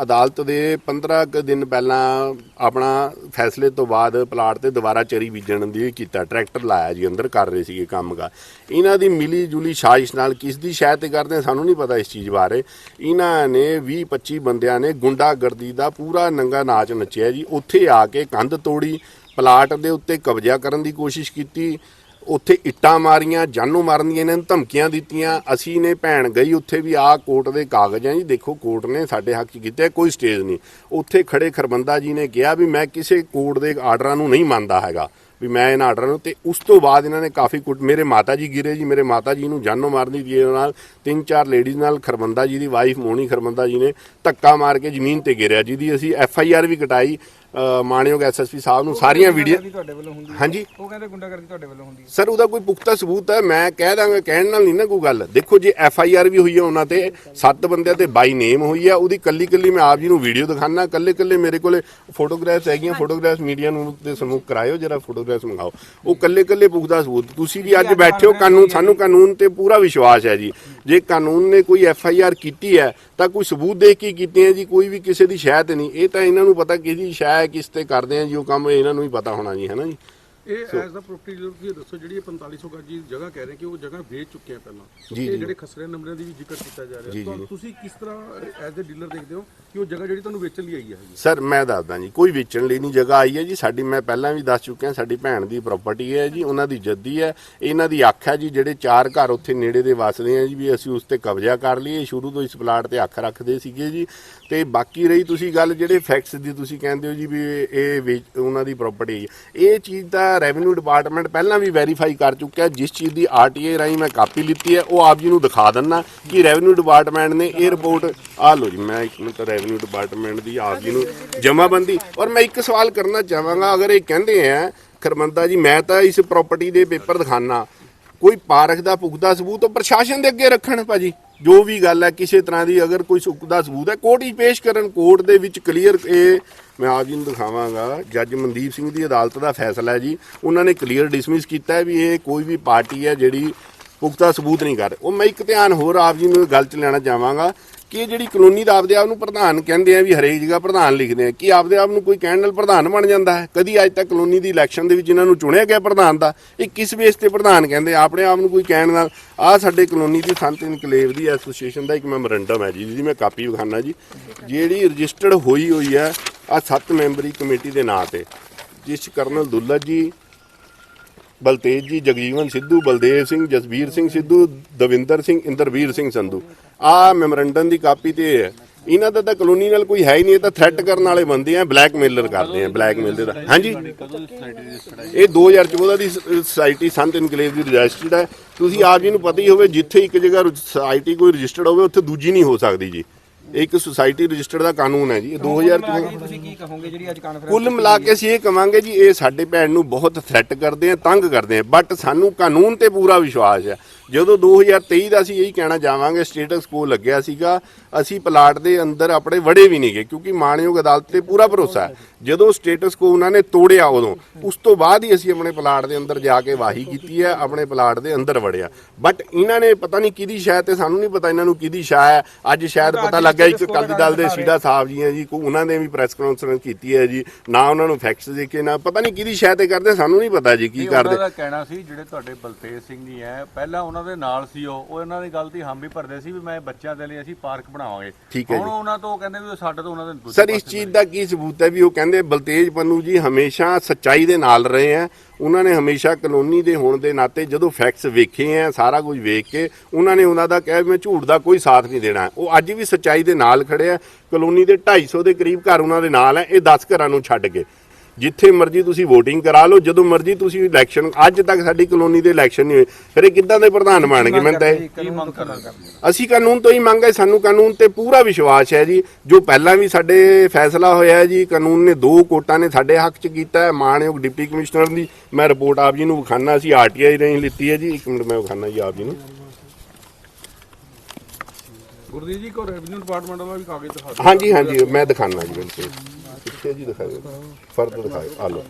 C: ਅਦਾਲਤ ਦੇ 15 ਕੁ ਦਿਨ ਪਹਿਲਾਂ ਆਪਣਾ ਫੈਸਲੇ ਤੋਂ ਬਾਅਦ ਪਲਾਟ ਤੇ ਦੁਬਾਰਾ ਚਰੀ ਬੀਜਣ ਦੀ ਕੀਤਾ ਟਰੈਕਟਰ ਲਾਇਆ ਜੀ ਅੰਦਰ ਕਰ ਰਹੇ ਸੀਗੇ ਕੰਮ ਦਾ ਇਹਨਾਂ ਦੀ ਮਿਲੀ ਜੁਲੀ ਸਾਜ਼ਿਸ਼ ਨਾਲ ਕਿਸ ਦੀ ਸ਼ਾਇਦ ਤੇ ਕਰਦੇ ਆ, ਸਾਨੂੰ ਨਹੀਂ ਪਤਾ ਇਸ ਚੀਜ਼ ਬਾਰੇ। ਇਹਨਾਂ ਨੇ 20 25 ਬੰਦਿਆਂ ਨੇ ਗੁੰਡਾਗਰਦੀ ਦਾ ਪੂਰਾ ਨੰਗਾ ਨਾਚ ਨੱਚਿਆ ਜੀ। ਉੱਥੇ ਆ ਕੇ ਕੰਧ ਤੋੜੀ ਪਲਾਟ ਦੇ ਉੱਤੇ ਕਬਜ਼ਾ ਕਰਨ ਦੀ ਕੋਸ਼ਿਸ਼ ਕੀਤੀ। ਉੱਥੇ ਇੱਟਾਂ ਮਾਰੀਆਂ, ਜਾਨੋਂ ਮਾਰਨ ਦੀਆਂ ਇਹਨਾਂ ਨੂੰ ਧਮਕੀਆਂ ਦਿੱਤੀਆਂ। ਅਸੀਂ ਨੇ ਭੈਣ ਗਈ, ਉੱਥੇ ਵੀ ਆਹ ਕੋਰਟ ਦੇ ਕਾਗਜ਼ ਆ ਜੀ। ਦੇਖੋ ਕੋਰਟ ਨੇ ਸਾਡੇ ਹੱਕ 'ਚ ਕੀਤੇ ਕੋਈ ਸਟੇਜ ਨਹੀਂ। ਉੱਥੇ ਖੜੇ ਖਰਬੰਦਾ ਜੀ ਨੇ ਕਿਹਾ ਵੀ ਮੈਂ ਕਿਸੇ ਕੋਰਟ ਦੇ ਆਰਡਰਾਂ ਨੂੰ ਨਹੀਂ ਮੰਨਦਾ ਹੈਗਾ। ਵੀ ਮੈਂ ਇਹਨਾਂ ਆਰਡਰਾਂ ਨੂੰ ਤੇ ਉਸ ਤੋਂ ਬਾਅਦ ਇਹਨਾਂ ਨੇ ਕਾਫੀ ਕੁੱਟ ਮੇਰੇ ਮਾਤਾ ਜੀ ਗਿਰੇ ਜੀ, ਮੇਰੇ ਮਾਤਾ ਜੀ ਨੂੰ ਜਾਨੋਂ ਮਾਰਨੀ ਦੀ ਨਾਲ। ਤਿੰਨ ਚਾਰ ਲੇਡੀਜ਼ ਨਾਲ ਖਰਬੰਦਾ ਜੀ ਦੀ ਵਾਈਫ ਮੋਣੀ ਖਰਬੰਦਾ ਜੀ ਨੇ ਧੱਕਾ ਮਾਰ ਕੇ ਜ਼ਮੀਨ ਤੇ ਗਿਰਿਆ, ਜਿਹਦੀ ਅਸੀਂ ਐਫ ਆਈ ਆਰ ਵੀ ਕਟਾਈ। ਮਾਣਯੋਗ ਐਸਐਸਪੀ ਸਾਹਿਬ ਨੂੰ ਸਾਰੀਆਂ ਵੀਡੀਓ
I: ਤੁਹਾਡੇ ਵੱਲੋਂ ਹੁੰਦੀ ਹੈ।
C: ਹਾਂਜੀ।
I: ਉਹ ਕਹਿੰਦੇ ਗੁੰਡਾਗਰਦੀ ਤੁਹਾਡੇ ਵੱਲੋਂ ਹੁੰਦੀ ਹੈ।
C: ਸਰ ਉਹਦਾ ਕੋਈ ਪੁਖਤਾ ਸਬੂਤ ਹੈ ਮੈਂ ਕਹਿ ਦਾਂਗਾ ਕਹਿਣ ਨਾਲ ਨਹੀਂ ਨਾ ਕੋਈ ਗੱਲ। ਦੇਖੋ ਜੇ ਐਫ ਆਈ ਆਰ ਵੀ ਹੋਈ ਹੈ ਉਹਨਾਂ ਤੇ ਸੱਤ ਬੰਦਿਆਂ ਤੇ ਬਾਈ ਨੇਮ ਹੋਈ ਹੈ ਉਹਦੀ ਕੱਲੀ ਕੱਲੀ ਮੈਂ ਆਪ ਜੀ ਨੂੰ ਵੀਡੀਓ ਦਿਖਾਣਾ ਕੱਲੇ ਕੱਲੇ ਮੇਰੇ ਕੋਲੇ ਫੋਟੋਗ੍ਰਾਫਸ ਹੈਗੀਆਂ ਫੋਟੋਗ੍ਰਾਫਸ ਮੀਡੀਆ ਨੂੰ ਤੇ ਸਮੂਹ ਕਰਾਇਓ ਜਰਾ ਫੋਟੋਗ੍ਰਾਫਸ ਮੰਗਾਓ। ਉਹ ਕੱਲੇ ਕੱਲੇ ਪੁਖਤਾ ਸਬੂਤ। ਤੁਸੀਂ ਵੀ ਅੱਜ ਬੈਠੇ ਹੋ ਕਾਨੂੰਨ ਸਾਨੂੰ ਕਾਨੂੰਨ ਤੇ ਪੂਰਾ ਵਿਸ਼ਵਾਸ ਹੈ ਜੀ। ਜੇ ਕਾਨੂੰਨ ਨੇ ਕੋਈ ਐਫ ਆਈ ਆਰ ਕੀਤੀ ਹੈ, ਤਾਂ ਕੋਈ ਸਬੂਤ ਦੇ ਕੇ ਕੀਤੀ ਹੈ ਜੀ, ਕੋਈ ਵੀ ਕਿਸੇ ਦੀ ਸ਼ਾਇਦ ਤੇ ਨਹੀਂ। ਇਹ ਤਾਂ ਇਹਨਾਂ ਨੂੰ ਪਤਾ ਕਿਹਦੀ ਸ਼ਾਇ ਕਿਸ ਤੇ ਕਰਦੇ ਆ ਜੀ, ਉਹ ਕੰਮ ਇਹਨਾਂ ਨੂੰ ਹੀ ਪਤਾ ਹੋਣਾ ਜੀ, ਹੈ ਨਾ ਜੀ?
E: ਇਹ ਐਜ਼ ਅ ਪ੍ਰੋਪਰਟੀ ਡੀਲਰ ਤੁਸੀਂ ਦੱਸੋ ਜਿਹੜੀ ਇਹ 4500 ਗਜ ਦੀ ਜਗ੍ਹਾ ਕਹਿ ਰਹੇ ਕਿ ਉਹ ਜਗ੍ਹਾ ਵੇਚ ਚੁੱਕੇ ਆ ਪਹਿਲਾਂ। ਇਹ। ਜਿਹੜੇ ਖਸਰੇ ਨੰਬਰਾਂ ਦੀ ਵੀ ਜ਼ਿਕਰ ਕੀਤਾ ਜਾ ਰਿਹਾ। ਤਾਂ। ਤੁਸੀਂ ਕਿਸ ਤਰ੍ਹਾਂ ਐਜ਼ ਅ ਡੀਲਰ ਦੇਖਦੇ ਹੋ ਕਿ ਉਹ ਜਗ੍ਹਾ ਜਿਹੜੀ ਤੁਹਾਨੂੰ ਵੇਚਣ ਲਈ ਆਈ ਹੈ?
C: ਸਰ ਮੈਂ ਦੱਸਦਾ ਜੀ ਕੋਈ ਵੇਚਣ ਲਈ ਨਹੀਂ ਜਗ੍ਹਾ ਆਈ ਹੈ ਜੀ। ਸਾਡੀ ਮੈਂ ਪਹਿਲਾਂ ਵੀ ਦੱਸ ਚੁੱਕਿਆ ਸਾਡੀ ਭੈਣ ਦੀ ਪ੍ਰਾਪਰਟੀ ਹੈ ਜੀ ਉਹਨਾਂ ਦੀ ਜੱਦੀ ਹੈ। ਇਹਨਾਂ ਦੀ ਅੱਖ ਹੈ ਜੀ ਜਿਹੜੇ ਚਾਰ ਘਰ ਉੱਥੇ ਨੇੜੇ ਦੇ ਵਸਦੇ ਆ ਜੀ ਵੀ ਅਸੀਂ ਉਸ ਤੇ ਕਬਜ਼ਾ ਕਰ ਲਈਏ। ਸ਼ੁਰੂ ਤੋਂ ਇਸ ਪਲਾਟ ਤੇ ਅੱਖ ਰੱਖਦੇ ਸੀਗੇ ਜੀ। ਤੇ ਬਾਕੀ ਰਹੀ ਤੁਸੀਂ ਗੱਲ ਜਿਹੜੇ ਫੈਕਟਸ ਦੀ ਤੁਸੀਂ ਕਹਿੰਦੇ ਹੋ ਜੀ ਵੀ ਇਹ ਵੇਚ- ਉਹਨਾਂ ਦੀ ਪ੍ਰਾਪਰਟੀ ਇਹ ਚੀਜ਼ ਦਾ ਰੈਵਨਿਊ ਡਿਪਾਰਟਮੈਂਟ ਪਹਿਲਾਂ ਵੀ ਵੈਰੀਫਾਈ ਕਰ ਚੁੱਕਿਆ, ਜਿਸ ਚੀਜ਼ ਦੀ ਆਰਟੀਏ ਰਾਹੀਂ ਮੈਂ ਕਾਪੀ ਲਿੱਤੀ ਹੈ, ਉਹ ਆਪ ਜੀ ਨੂੰ ਦਿਖਾ ਦਿੰਨਾ ਕਿ ਰੈਵਨਿਊ ਡਿਪਾਰਟਮੈਂਟ ਨੇ ਇਹ ਰਿਪੋਰਟ ਆ ਲਓ ਜੀ, ਮੈਂ ਇੱਕ ਮਿੰਟ ਰੈਵਨਿਊ ਡਿਪਾਰਟਮੈਂਟ ਦੀ ਆਪ ਜੀ ਨੂੰ ਜਮਾਬੰਦੀ। ਔਰ ਮੈਂ ਇੱਕ ਸਵਾਲ ਕਰਨਾ ਚਾਹਾਂਗਾ, ਅਗਰ ਇਹ ਕਹਿੰਦੇ ਆ, ਖਰਮੰਦਾ ਜੀ, ਮੈਂ ਤਾਂ ਇਸ ਪ੍ਰਾਪਰਟੀ ਦੇ ਪੇਪਰ ਦਿਖਾਣਾ ਕੋਈ ਪਾਰਕ ਦਾ ਪੁਖਤਾ ਸਬੂਤ ਉਹ ਪ੍ਰਸ਼ਾਸਨ ਦੇ ਅੱਗੇ ਰੱਖਣ, ਭਾਜੀ? ਜੋ ਵੀ ਗੱਲ ਹੈ, ਕਿਸੇ ਤਰ੍ਹਾਂ ਦੀ ਅਗਰ ਕੋਈ ਸੁਖਦਾ ਸਬੂਤ ਹੈ, ਕੋਰਟ ਹੀ ਪੇਸ਼ ਕਰਨ, ਕੋਰਟ ਦੇ ਵਿੱਚ ਕਲੀਅਰ ਇਹ ਮੈਂ ਆਪ ਜੀ ਨੂੰ ਦਿਖਾਵਾਂਗਾ, ਜੱਜ ਮਨਦੀਪ ਸਿੰਘ ਦੀ ਅਦਾਲਤ ਦਾ ਫੈਸਲਾ ਹੈ ਜੀ। ਉਹਨਾਂ ਨੇ ਕਲੀਅਰ ਡਿਸਮਿਸ ਕੀਤਾ ਹੈ ਵੀ ਇਹ ਕੋਈ ਵੀ ਪਾਰਟੀ ਹੈ ਜਿਹੜੀ ਪੁਖਤਾ ਸਬੂਤ ਨਹੀਂ ਕਰ ਉਹ ਮੈਂ ਇੱਕ ਧਿਆਨ ਹੋਰ ਆਪ ਜੀ ਨੂੰ ਗੱਲ ਚ ਲੈਣਾ ਚਾਹਾਂਗਾ ਕਿ ਇਹ ਜਿਹੜੀ ਕਲੋਨੀ ਦਾ ਆਪਦੇ ਆਪ ਨੂੰ ਪ੍ਰਧਾਨ ਕਹਿੰਦੇ ਆ ਵੀ ਹਰੇਕ ਜਗ੍ਹਾ ਪ੍ਰਧਾਨ ਲਿਖਦੇ ਆ। ਕਿ ਆਪਦੇ ਆਪ ਨੂੰ ਕੋਈ ਕਹਿਣ ਨਾਲ ਪ੍ਰਧਾਨ ਬਣ ਜਾਂਦਾ ਹੈ? ਕਦੀ ਅੱਜ ਤੱਕ ਕਲੋਨੀ ਦੀ ਇਲੈਕਸ਼ਨ ਦੇ ਵਿੱਚ ਇਹਨਾਂ ਨੂੰ ਚੁਣਿਆ ਗਿਆ ਪ੍ਰਧਾਨ ਦਾ? ਇਹ ਕਿਸ ਬੇਸ ਤੇ ਪ੍ਰਧਾਨ ਕਹਿੰਦੇ ਆਪਣੇ ਆਪ ਨੂੰ ਕੋਈ ਕਹਿਣ ਨਾਲ ਆ ਸਾਡੇ ਕਲੋਨੀ ਦੀ ਸੰਤ ਇਨਕਲੇਵ ਦੀ ਐਸੋਸੀਏਸ਼ਨ ਦਾ ਇੱਕ ਮੈਮੋਰੰਡਮ ਹੈ ਜੀ, ਜਿਹਦੀ ਮੈਂ ਕਾਪੀ ਵਿਖਾਣਾ ਜੀ। ਜਿਹੜੀ ਰਜਿਸਟਰਡ ਹੋਈ ਹੋਈ ਹੈ ਆ ਸੱਤ ਮੈਂਬਰੀ ਕਮੇਟੀ ਦੇ ਨਾਂ ਤੇ। ਜਿਸ 'ਚ ਕਰਨਲ ਦੁੱਲਤ ਜੀ, ਬਲਤੇਜ ਜੀ, ਜਗਜੀਵਨ ਸਿੱਧੂ, ਬਲਦੇਵ ਸਿੰਘ ਜਸਬੀਰ ਸਿੰਘ ਸਿੱਧੂ, ਦਵਿੰਦਰ ਸਿੰਘ, ਇੰਦਰਵੀਰ ਸਿੰਘ ਸੰਧੂ। ਆ ਮੈਮੋਰੰਡਮ ਦੀ ਕਾਪੀ ਤੇ ਹੈ। ਇਹਨਾਂ ਦਾ ਤਾਂ ਕਲੋਨੀ ਨਾਲ ਕੋਈ ਹੈ ਹੀ ਨਹੀਂ ਇਹ ਤਾਂ ਥ੍ਰੈਟ ਕਰਨ ਵਾਲੇ ਬੰਦੇ ਆ ਬਲੈਕਮੇਲਰ ਕਰਦੇ ਆ ਬਲੈਕਮੇਲ ਦੇ। ਦਾ ਹਾਂਜੀ? ਇਹ 2014 ਦੀ ਸੁਸਾਇਟੀ ਸੰਤ ਇਨਕਲੇਵ ਦੀ ਰਜਿਸਟਰਡ ਹੈ। ਤੁਸੀਂ ਆਪ ਜੀ ਨੂੰ ਪਤਾ ਹੀ ਹੋਵੇ ਜਿੱਥੇ ਇੱਕ ਜਗ੍ਹਾ ਸੁਸਾਇਟੀ ਕੋਈ ਰਜਿਸਟਰਡ ਹੋਵੇ ਉੱਥੇ ਦੂਜੀ ਨਹੀਂ ਹੋ ਸਕਦੀ ਜੀ। ਇੱਕ ਸੁਸਾਇਟੀ ਰਜਿਸਟਰਡ ਦਾ ਕਾਨੂੰਨ ਹੈ ਜੀ ਇਹ 2000
I: ਤੁਸੀਂ ਕੀ ਕਹੋਗੇ ਜਿਹੜੀ ਅੱਜ ਕਾਨਫਰੰਸ
C: ਕੁੱਲ ਮਿਲਾ ਕੇ ਅਸੀਂ ਇਹ ਕਵਾਂਗੇ ਜੀ ਇਹ ਸਾਡੇ ਭੈਣ ਨੂੰ ਬਹੁਤ ਥ੍ਰੈਟ ਕਰਦੇ ਆ ਤੰਗ ਕਰਦੇ ਆ ਬਟ ਸਾਨੂੰ ਕਾਨੂੰਨ ਤੇ ਪੂਰਾ ਵਿਸ਼ਵਾਸ ਹੈ। ਜਦੋਂ 2023 ਦਾ ਅਸੀਂ ਇਹੀ ਕਹਿਣਾ ਚਾਹਾਂਗੇ ਸਟੇਟਸ ਕੋ ਲੱਗਿਆ ਸੀਗਾ ਅਸੀਂ ਪਲਾਟ ਦੇ ਅੰਦਰ ਆਪਣੇ ਵੜੇ ਵੀ ਨਹੀਂ ਗਏ ਕਿਉਂਕਿ ਮਾਣਯੋਗ ਅਦਾਲਤ ਤੇ ਪੂਰਾ ਭਰੋਸਾ ਹੈ। ਜਦੋਂ ਸਟੇਟਸ ਕੋ ਉਹਨਾਂ ਨੇ ਤੋੜਿਆ ਉਦੋਂ ਉਸ ਤੋਂ ਬਾਅਦ ਹੀ ਅਸੀਂ ਆਪਣੇ ਪਲਾਟ ਦੇ ਅੰਦਰ ਜਾ ਕੇ ਵਾਹੀ ਕੀਤੀ ਹੈ ਆਪਣੇ ਪਲਾਟ ਦੇ ਅੰਦਰ ਵੜਿਆ। ਬਟ ਇਹਨਾਂ ਨੇ ਪਤਾ ਨਹੀਂ ਕਿਹਦੀ ਸ਼ਾਇਦ ਤੇ ਸਾਨੂੰ ਨਹੀਂ ਪਤਾ ਇਹਨਾਂ ਨੂੰ ਕਿਹਦੀ ਸ਼ਾਇ ਹੈ ਅੱਜ ਸ਼ਾਇਦ ਪਤਾ ਲੱਗਾ ਇੱਕ ਅਕਾਲੀ ਦਲ ਦੇ ਸੀਡਾ ਸਾਹਿਬ ਜੀ ਹੈ ਜੀ ਕੋ ਉਹਨਾਂ ਨੇ ਵੀ ਪ੍ਰੈਸ ਕਾਨਫਰੰਸ ਕੀਤੀ ਹੈ ਜੀ ਨਾ ਉਹਨਾਂ ਨੂੰ ਫੈਕਟਸ ਦੇ ਕੇ ਨਾ ਪਤਾ ਨਹੀਂ ਕਿਹਦੀ ਸ਼ਾਇਦ ਤੇ ਕਰਦੇ ਸਾਨੂੰ ਨਹੀਂ ਪਤਾ ਜੀ ਕੀ ਕਰਦੇ।
F: ਉਹਨਾਂ ਦਾ ਕਹਿਣਾ ਸੀ ਜਿਹੜੇ ਤੁਹਾਡੇ ਬਲਤੇਜ ਸਿੰਘ ਜੀ ਹੈ ਪਹਿਲਾਂ ਉਹਨਾਂ ਦੇ ਨਾਲ ਸੀ ਉਹ ਉਹ ਇਹਨਾਂ ਦੀ ਗੱਲ ਦੀ ਹਾਮੀ ਭਰਦੇ ਸੀ ਵੀ ਮੈਂ ਬੱਚਿਆਂ ਦੇ ਲਈ ਅਸੀਂ ਪਾਰਕ ਬਣਾਵਾਂਗੇ।
C: ਠੀਕ ਹੈ
F: ਹੁਣ
C: ਜੀ।
F: ਉਹਨਾਂ ਤੋਂ ਕਹਿੰਦੇ ਵੀ ਉਹ ਸਾਡੇ ਤੋਂ ਉਹਨਾਂ ਦੇ ਦੂਜੇ
C: ਸਰ ਇਸ
F: ਪਾਸੇ
C: ਚੀਜ਼ ਦਾ ਕੀ ਸਬੂਤ ਹੈ ਵੀ ਉਹ ਕਹਿੰਦੇ ਬਲਤੇਜ ਪੰਨੂ ਜੀ ਹਮੇਸ਼ਾ ਸੱਚਾਈ ਦੇ ਨਾਲ ਰਹੇ ਆ। ਉਹਨਾਂ ਨੇ ਹਮੇਸ਼ਾ ਕਲੋਨੀ ਦੇ ਹੋਣ ਦੇ ਨਾਤੇ ਜਦੋਂ ਫੈਕਟਸ ਵੇਖੇ ਆ ਸਾਰਾ ਕੁਝ ਵੇਖ ਕੇ ਉਹਨਾਂ ਨੇ ਉਹਨਾਂ ਦਾ ਕਿਹਾ ਵੀ ਮੈਂ ਝੂਠ ਦਾ ਕੋਈ ਸਾਥ ਨਹੀਂ ਦੇਣਾ। ਉਹ ਅੱਜ ਵੀ ਸੱਚਾਈ ਦੇ ਨਾਲ ਖੜੇ ਆ। ਕਲੋਨੀ ਦੇ 250 ਦੇ ਕਰੀਬ ਘਰ ਉਹਨਾਂ ਦੇ ਨਾਲ ਹੈ ਇਹ 10 ਘਰਾਂ ਨੂੰ ਛੱਡ ਕੇ। ਜਿੱਥੇ ਮਰਜ਼ੀ ਤੁਸੀਂ VOTING ਕਰਾ ਲਓ ਜਦੋਂ ਮਰਜ਼ੀ ਤੁਸੀਂ ਇਲੈਕਸ਼ਨ ਅੱਜ ਤੱਕ ਸਾਡੀ ਕਲੋਨੀ ਦੇ ਇਲੈਕਸ਼ਨ ਨਹੀਂ ਹੋਏ। ਫਿਰ ਇਹ ਕਿੱਦਾਂ ਦੇ ਪ੍ਰਧਾਨ ਬਣਨਗੇ ਮੈਂ ਤਾਂ ਅਸੀਂ ਕਾਨੂੰਨ ਤੋਂ ਹੀ ਮੰਗ ਹੈ ਸਾਨੂੰ ਕਾਨੂੰਨ ਤੇ ਪੂਰਾ ਵਿਸ਼ਵਾਸ ਹੈ ਜੀ। ਜੋ ਪਹਿਲਾਂ ਵੀ ਸਾਡੇ ਫੈਸਲਾ ਹੋਇਆ ਜੀ ਕਾਨੂੰਨ ਨੇ ਦੋ ਕੋਰਟਾਂ ਨੇ ਸਾਡੇ ਹੱਕ 'ਚ ਕੀਤਾ ਹੈ ਮਾਨਯੋਗ ਡਿਪਟੀ ਕਮਿਸ਼ਨਰ ਦੀ। ਮੈਂ ਰਿਪੋਰਟ ਆਪ ਜੀ ਨੂੰ ਵਿਖਾਣਾ ਅਸੀਂ ਆਰਟੀਆਈ ਰਾਹੀਂ ਲਿੱਤੀ ਹੈ ਜੀ। ਇੱਕ ਮਿੰਟ ਮੈਂ ਵਿਖਾਣਾ ਜੀ ਆਪ ਜੀ ਨੂੰ।
E: ਗੁਰਦੀਪ ਜੀ ਕੋ ਰੈਵਨਿਊ ਡਿਪਾਰਟਮੈਂਟ ਦਾ ਵੀ ਕਾਗਜ਼ ਦਿਖਾ ਦਿਓ।
C: ਹਾਂਜੀ ਹਾਂਜੀ ਮੈਂ ਦਿਖਾਣਾ ਜੀ ਬਿਲਕੁਲ ਕਿੱਥੇ ਜੀ ਦਿਖਾਓ ਫਰਦ ਦਿਖਾਓ ਆ ਲਓ